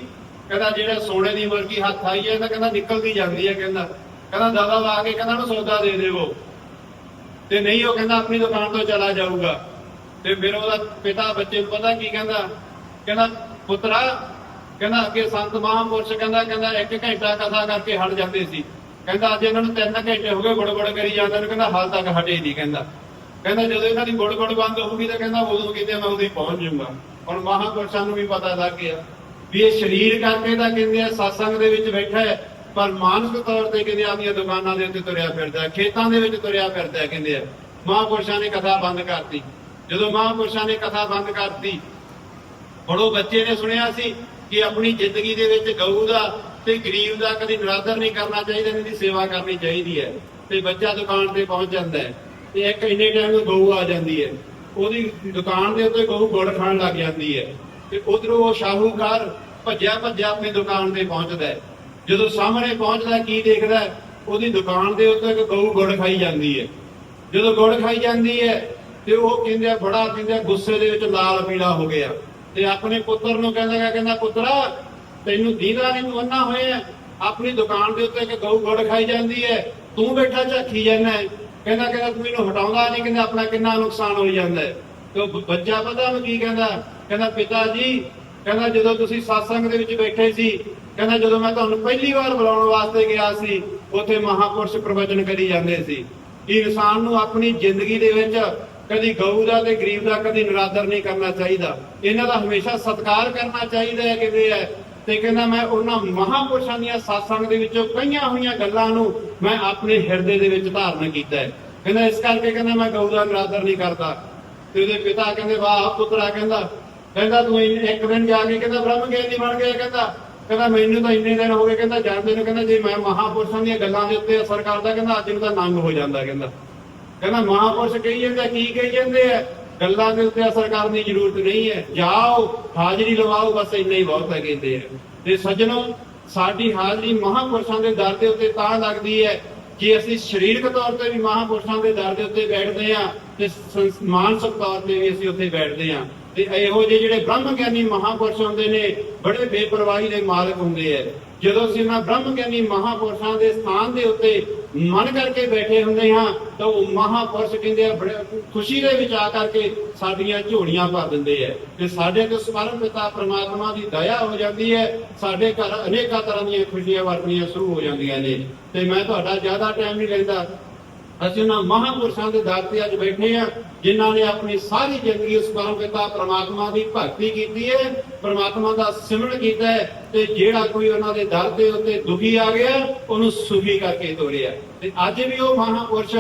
S1: ਕਹਿੰਦਾ ਜਿਹੜਾ ਸੋਨੇ ਦੀ ਮੁਰਗੀ ਹੱਥ ਆਈ ਹੈ? ਤਾਂ ਕਹਿੰਦਾ ਨਿਕਲਦੀ ਜਾਂਦੀ ਹੈ ਕਹਿੰਦਾ। ਕਹਿੰਦਾ ਦਾਦਾ ਲਾ ਕੇ ਕਹਿੰਦਾ ਨੂੰ ਸੌਦਾ ਦੇ ਦੇਵੋ। ਤੇ ਨਹੀਂ ਉਹ ਕਹਿੰਦਾ ਆਪਣੀ ਦੁਕਾਨ ਤੋਂ ਚਲਾ ਜਾਊਗਾ। ਤੇ ਫਿਰ ਉਹਦਾ ਪਿਤਾ ਬੱਚੇ ਨੂੰ ਪਤਾ ਕੀ ਕਹਿੰਦਾ? ਕਹਿੰਦਾ, ਪੁੱਤਰਾ, ਕਹਿੰਦਾ ਅੱਗੇ ਸੰਤ ਮਹਾਂਪੁਰਸ਼ ਕਹਿੰਦਾ ਕਹਿੰਦਾ ਇੱਕ ਘੰਟਾ ਕਥਾ ਕਰਕੇ ਹਟ ਜਾਂਦੇ ਸੀ। ਕਹਿੰਦਾ ਅੱਜ ਇਹਨਾਂ ਨੂੰ ਤਿੰਨ ਘੰਟੇ ਹੋ ਗਏ ਗੜਬੜ ਕਰੀ ਜਾਂਦੇ ਨੇ, ਕਹਿੰਦਾ ਹਾਲ ਤੱਕ ਹਟੇ ਨਹੀਂ ਕਹਿੰਦਾ। ਕਹਿੰਦਾ ਜਦੋਂ ਇਹਨਾਂ ਦੀ ਗੜਬੜ ਬੰਦ ਹੋਊਗੀ ਤਾਂ ਕਹਿੰਦਾ ਉਦੋਂ ਕਿਤੇ ਮੈਂ ਉਦੋਂ ਪਹੁੰਚ ਜਾਊਂਗਾ। ਹੁਣ ਮਹਾਂਪੁਰਸ਼ਾਂ ਨੂੰ ਵੀ ਪਤਾ ਲੱਗ ਗਿਆ ਵੀ ਇਹ ਸਰੀਰ ਕਰਕੇ ਤਾਂ ਕਹਿੰਦੇ ਆ satsang ਦੇ ਵਿੱਚ ਬੈਠਾ ਹੈ, ਪਰ ਮਾਨਸਿਕ ਤੌਰ ਤੇ ਕਹਿੰਦੇ ਆਪਣੀਆਂ ਦੁਕਾਨਾਂ ਦੇ ਉੱਤੇ ਤੁਰਿਆ ਫਿਰਦਾ ਖੇਤਾਂ ਦੇ ਵਿੱਚ ਤੁਰਿਆ ਫਿਰਦਾ ਕਹਿੰਦੇ ਆ। ਮਹਾਂਪੁਰਸ਼ਾਂ ਨੇ ਕਥਾ ਬੰਦ ਕਰਤੀ। ਜਦੋਂ ਮਹਾਂਪੁਰਸ਼ਾਂ ਨੇ ਕਥਾ ਬੰਦ ਕਰਤੀ, ਹੁਣ ਉਹ ਬੱਚੇ ਨੇ ਸੁਣਿਆ ਸੀ ਕਿ ਆਪਣੀ ਜ਼ਿੰਦਗੀ ਦੇ ਵਿੱਚ ਗਊ ਦਾ ਤੇ ਗਰੀਬ ਦਾ ਕਦੀ ਨਿਰਾਦਰ ਨਹੀਂ ਕਰਨਾ ਚਾਹੀਦਾ, ਇਹਨਾਂ ਸੇਵਾ ਕਰਨੀ ਚਾਹੀਦੀ ਹੈ। ਤੇ ਬੱਚਾ ਦੁਕਾਨ ਤੇ ਪਹੁੰਚ ਜਾਂਦਾ ਹੈ। ਤੇ ਇੱਕ ਇੰਨੇ ਟਾਈਮ ਗਊ ਆ ਜਾਂਦੀ ਹੈ। ਉਹਦੀ ਦੁਕਾਨ ਦੇ ਉੱਤੇ ਗਊ ਗੁੜ ਖਾਣ ਲੱਗ ਜਾਂਦੀ ਹੈ। ਤੇ ਉਧਰੋਂ ਉਹ ਸ਼ਾਹੂਕਾਰ ਭੱਜਿਆ ਭੱਜਿਆ ਆਪਣੀ ਦੁਕਾਨ ਤੇ ਪਹੁੰਚਦਾ ਹੈ। ਜਦੋਂ ਸਾਹਮਣੇ ਪਹੁੰਚਦਾ ਕੀ ਦੇਖਦਾ ਹੈ? ਉਹਦੀ ਦੁਕਾਨ ਦੇ ਉੱਤੇ ਇੱਕ ਗਊ ਗੁੜ ਖਾਈ ਜਾਂਦੀ ਹੈ। ਜਦੋਂ ਗੁੜ ਖਾਈ ਜਾਂਦੀ ਹੈ, ਤੇ ਉਹ ਕਹਿੰਦੇ ਆ, ਬੜਾ ਕਹਿੰਦੇ ਗੁੱਸੇ ਦੇ ਵਿੱਚ ਲਾਲ ਪੀਲਾ ਹੋ ਗਿਆ। ਤੇ ਆਪਣੇ ਪੁੱਤਰ ਨੂੰ ਕਹਿੰਦਾ ਕਹਿੰਦਾ, ਪੁੱਤਰਾ ਤੈਨੂੰ ਦੀਦਾ ਨਹੀਂ ਤੂੰ ਹੋਇਆ। ਆਪਣੀ ਦੁਕਾਨ ਦੇ ਉੱਤੇ ਇੱਕ ਗਊ ਗੁੜ ਖਾਈ ਜਾਂਦੀ ਹੈ। ਤੂੰ ਬੈਠਾ ਝਾਕੀ ਜਾਂਦਾ ਕਹਿੰਦਾ ਕਹਿੰਦਾ, ਤੂੰ ਇਹਨੂੰ ਹਟਾਉਂਦਾ ਨਹੀਂ। ਕਹਿੰਦਾ, ਆਪਣਾ ਕਿੰਨਾ ਨੁਕਸਾਨ ਹੋ ਜਾਂਦਾ ਤੇ ਬੱਚਾ ਪਤਾ ਉਹਨੂੰ ਕੀ ਕਹਿੰਦਾ? ਕਹਿੰਦਾ, ਪਿਤਾ ਜੀ, ਕਹਿੰਦਾ, ਜਦੋਂ ਤੁਸੀਂ satsang ਦੇ ਵਿੱਚ ਬੈਠੇ ਸੀ, ਕਹਿੰਦਾ, ਜਦੋਂ ਮੈਂ ਤੁਹਾਨੂੰ ਪਹਿਲੀ ਵਾਰ ਬੁਲਾਉਣ ਵਾਸਤੇ ਗਿਆ ਸੀ, ਉੱਥੇ ਮਹਾਪੁਰਸ਼ ਪ੍ਰਵਚਨ ਕਰੀ ਜਾਂਦੇ ਸੀ। ਕਿ ਇਨਸਾਨ ਨੂੰ ਆਪਣੀ ਜ਼ਿੰਦਗੀ ਦੇ ਵਿੱਚ ਕਦੀ ਗਊ ਦਾ ਤੇ ਗਰੀਬ ਦਾ ਕਦੀ ਨਿਰਾਦਰ ਨਹੀਂ ਕਰਨਾ ਚਾਹੀਦਾ। ਇਹਨਾਂ ਦਾ ਹਮੇਸ਼ਾ ਸਤਿਕਾਰ ਕਰਨਾ ਚਾਹੀਦਾ ਹੈ, ਕਹਿੰਦੇ ਹੈ। ਤੇ ਕਹਿੰਦਾ ਮੈਂ ਉਹਨਾਂ ਮਹਾਪੁਰਸ਼ਾਂ ਦੀਆਂ satsang ਦੇ ਵਿੱਚੋਂ ਕਈਆਂ ਹੋਈਆਂ ਗੱਲਾਂ ਨੂੰ ਮੈਂ ਆਪਣੇ ਹਿਰਦੇ ਦੇ ਵਿੱਚ ਧਾਰਨ ਕੀਤਾ ਹੈ। ਕਹਿੰਦਾ ਇਸ ਕਰਕੇ ਕਹਿੰਦਾ ਮੈਂ ਗਊ ਦਾ ਨਿਰਾਦਰ ਨਹੀਂ ਕਰਦਾ। ਤੇ ਉਹਦੇ ਪਿਤਾ ਕਹਿੰਦੇ, ਵਾਹ, ਪੁੱਤਰਾ ਕਹਿੰਦਾ। ਕਹਿੰਦਾ, ਤੂੰ ਇੱਕ ਦਿਨ ਜਾ ਕੇ ਕਹਿੰਦਾ ਬ੍ਰਹਮ ਗਿਆਨੀ ਬਣ ਗਿਆ। ਕਹਿੰਦਾ ਕਹਿੰਦਾ, ਮੈਨੂੰ ਤਾਂ ਇੰਨੇ ਦਿਨ ਹੋ ਗਏ। ਕਹਿੰਦਾ, ਜਾਣਦੇ ਨੂੰ। ਕਹਿੰਦਾ, ਜੇ ਮੈਂ ਮਹਾਪੁਰਸ਼ਾਂ ਦੀਆਂ ਗੱਲਾਂ ਦੇ ਉੱਤੇ ਅਸਰ ਕਰਦਾ। ਕਹਿੰਦਾ, ਅੱਜ ਨੂੰ ਤਾਂ ਨੰਗ ਹੋ ਜਾਂਦਾ। ਕਹਿੰਦਾ ਕਹਿੰਦਾ, ਮਹਾਪੁਰਸ਼ ਕਹੀ ਜਾਂਦੇ ਕੀ ਕਹੀ ਜਾਂਦੇ ਆ? ਗੱਲਾਂ ਦੇ ਉੱਤੇ ਅਸਰ ਕਰਨ ਦੀ ਜ਼ਰੂਰਤ ਨਹੀਂ ਹੈ। ਜਾਓ, ਹਾਜ਼ਰੀ ਲਵਾਓ, ਬਸ ਇੰਨਾ ਹੀ ਬਹੁਤ ਹੈ ਕਹਿੰਦੇ ਆ। ਤੇ ਸੱਜਣੋ, ਸਾਡੀ ਹਾਜ਼ਰੀ ਮਹਾਪੁਰਸ਼ਾਂ ਦੇ ਦਰ ਦੇ ਉੱਤੇ ਤਾਂ ਲੱਗਦੀ ਹੈ ਜੇ ਅਸੀਂ ਸਰੀਰਕ ਤੌਰ ਤੇ ਵੀ ਮਹਾਪੁਰਸ਼ਾਂ ਦੇ ਦਰ ਦੇ ਉੱਤੇ ਬੈਠਦੇ ਆ ਤੇ ਮਾਨਸਿਕ ਤੌਰ ਤੇ ਵੀ ਅਸੀਂ ਉੱਥੇ ਬੈਠਦੇ ਆ ਤੇ ਇਹੋ ਜਿਹੇ ਜਿਹੜੇ ਬ੍ਰਹਮ ਗਿਆਨੀ ਮਹਾਪੁਰਸ਼ ਹੁੰਦੇ ਨੇ, ਬੜੇ ਬੇਪਰਵਾਹੀ ਦੇ ਮਾਲਕ ਹੁੰਦੇ ਆ। ਜਦੋਂ ਅਸੀਂ ਉਹਨਾਂ ਬ੍ਰਹਮ ਗਿਆਨੀ ਮਹਾਪੁਰਸ਼ਾਂ ਦੇ ਸਥਾਨ ਦੇ ਉੱਤੇ ਮਨ ਕਰਕੇ ਬੈਠੇ ਹੁੰਦੇ ਹਾਂ ਤਾਂ ਉਹ ਮਹਾਪੁਰਸ਼ ਕਹਿੰਦੇ ਆ, ਬੜੇ ਖੁਸ਼ੀ ਦੇ ਵਿੱਚ ਆ ਕਰਕੇ ਸਾਡੀਆਂ ਝੋਲੀਆਂ ਭਰ ਦਿੰਦੇ ਆ। ਤੇ ਸਾਡੇ ਤੇ ਸਵਰਨ ਪਿਤਾ ਪ੍ਰਮਾਤਮਾ ਦੀ ਦਇਆ ਹੋ ਜਾਂਦੀ ਹੈ, ਸਾਡੇ ਘਰ ਅਨੇਕਾਂ ਤਰ੍ਹਾਂ ਦੀਆਂ ਖੁਸ਼ੀਆਂ ਵਰਤਣੀਆਂ ਸ਼ੁਰੂ ਹੋ ਜਾਂਦੀਆਂ ਨੇ। ਤੇ ਮੈਂ ਤੁਹਾਡਾ ਜ਼ਿਆਦਾ ਟਾਈਮ ਨਹੀਂ ਲੈਂਦਾ। ਅਸੀਂ ਉਹਨਾਂ ਮਹਾਂਪੁਰਸ਼ਾਂ ਦੇ ਦਰ ਤੇ ਅੱਜ ਬੈਠੇ ਆ ਜਿਨ੍ਹਾਂ ਨੇ ਆਪਣੀ ਸਾਰੀ ਜ਼ਿੰਦਗੀ ਉਸ ਪਰਮ ਪ੍ਰਮਾਤਮਾ ਦੀ ਭਗਤੀ ਕੀਤੀ ਹੈ, ਪ੍ਰਮਾਤਮਾ ਦਾ ਸਿਮਰਨ ਕੀਤਾ ਹੈ ਤੇ ਜਿਹੜਾ ਕੋਈ ਉਹਨਾਂ ਦੇ ਦਰ ਦੇ ਉੱਤੇ ਦੁਖੀ ਆ ਗਿਆ, ਉਹਨੂੰ ਸੁਖੀ ਕਰਕੇ ਤੋਰਿਆ। ਤੇ ਅੱਜ ਵੀ ਉਹ ਮਹਾਂਪੁਰਸ਼,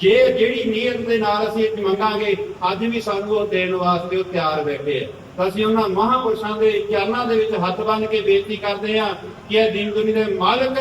S1: ਜੇ ਜਿਹੜੀ ਨੀਅਤ ਦੇ ਨਾਲ ਅਸੀਂ ਇਹ ਮੰਗਾਂਗੇ, ਅੱਜ ਵੀ ਸਾਨੂੰ ਉਹ ਦੇਣ ਵਾਸਤੇ ਉਹ ਤਿਆਰ ਬੈਠੇ ਆ ਅਸੀਂ ਉਹਨਾਂ ਮਹਾਪੁਰਸ਼ਾਂ ਦੇ ਚਰਨਾਂ ਦੇ ਵਿੱਚ ਹੱਥ ਬੰਨ ਕੇ ਬੇਨਤੀ ਕਰਦੇ ਹਾਂ ਕਿ ਇਹ ਦੀਨ ਦੁਨੀਆ ਦੇ ਮਾਲਕ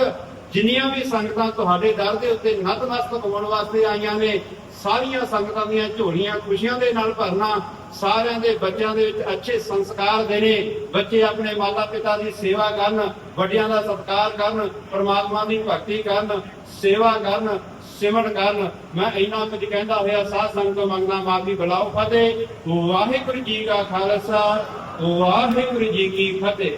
S1: ਜਿੰਨੀਆਂ ਵੀ ਸੰਗਤਾਂ ਤੁਹਾਡੇ ਦਰ ਦੇ ਉੱਤੇ ਨਤਮਸਤਕ ਹੋਣ ਵਾਸਤੇ ਆਈਆਂ ਨੇ, ਸਾਰੀਆਂ ਸੰਗਤਾਂ ਦੀਆਂ ਝੋਲੀਆਂ ਖੁਸ਼ੀਆਂ ਦੇ ਨਾਲ ਭਰਨਾ, ਸਾਰਿਆਂ ਦੇ ਬੱਚਿਆਂ ਦੇ ਵਿੱਚ ਅੱਛੇ ਸੰਸਕਾਰ ਦੇਣੇ, ਬੱਚੇ ਆਪਣੇ ਮਾਤਾ ਪਿਤਾ ਦੀ ਸੇਵਾ ਕਰਨ, ਵੱਡਿਆਂ ਦਾ ਸਤਿਕਾਰ ਕਰਨ, ਪ੍ਰਮਾਤਮਾ ਦੀ ਭਗਤੀ ਕਰਨ, ਸੇਵਾ ਕਰਨ, ਸਿਮਰਨ ਕਰਨ। ਮੈਂ ਇੰਨਾ ਕੁਝ ਕਹਿੰਦਾ ਹੋਇਆ, ਸਾਧ ਸੰਗਤ ਤੋਂ ਮੰਗਦਾ ਮਾਫੀ ਬੁਲਾਓ ਫਤਿਹ। ਵਾਹਿਗੁਰੂ ਜੀ ਕਾ ਖਾਲਸਾ, ਵਾਹਿਗੁਰੂ ਜੀ ਕੀ ਫਤਿਹ।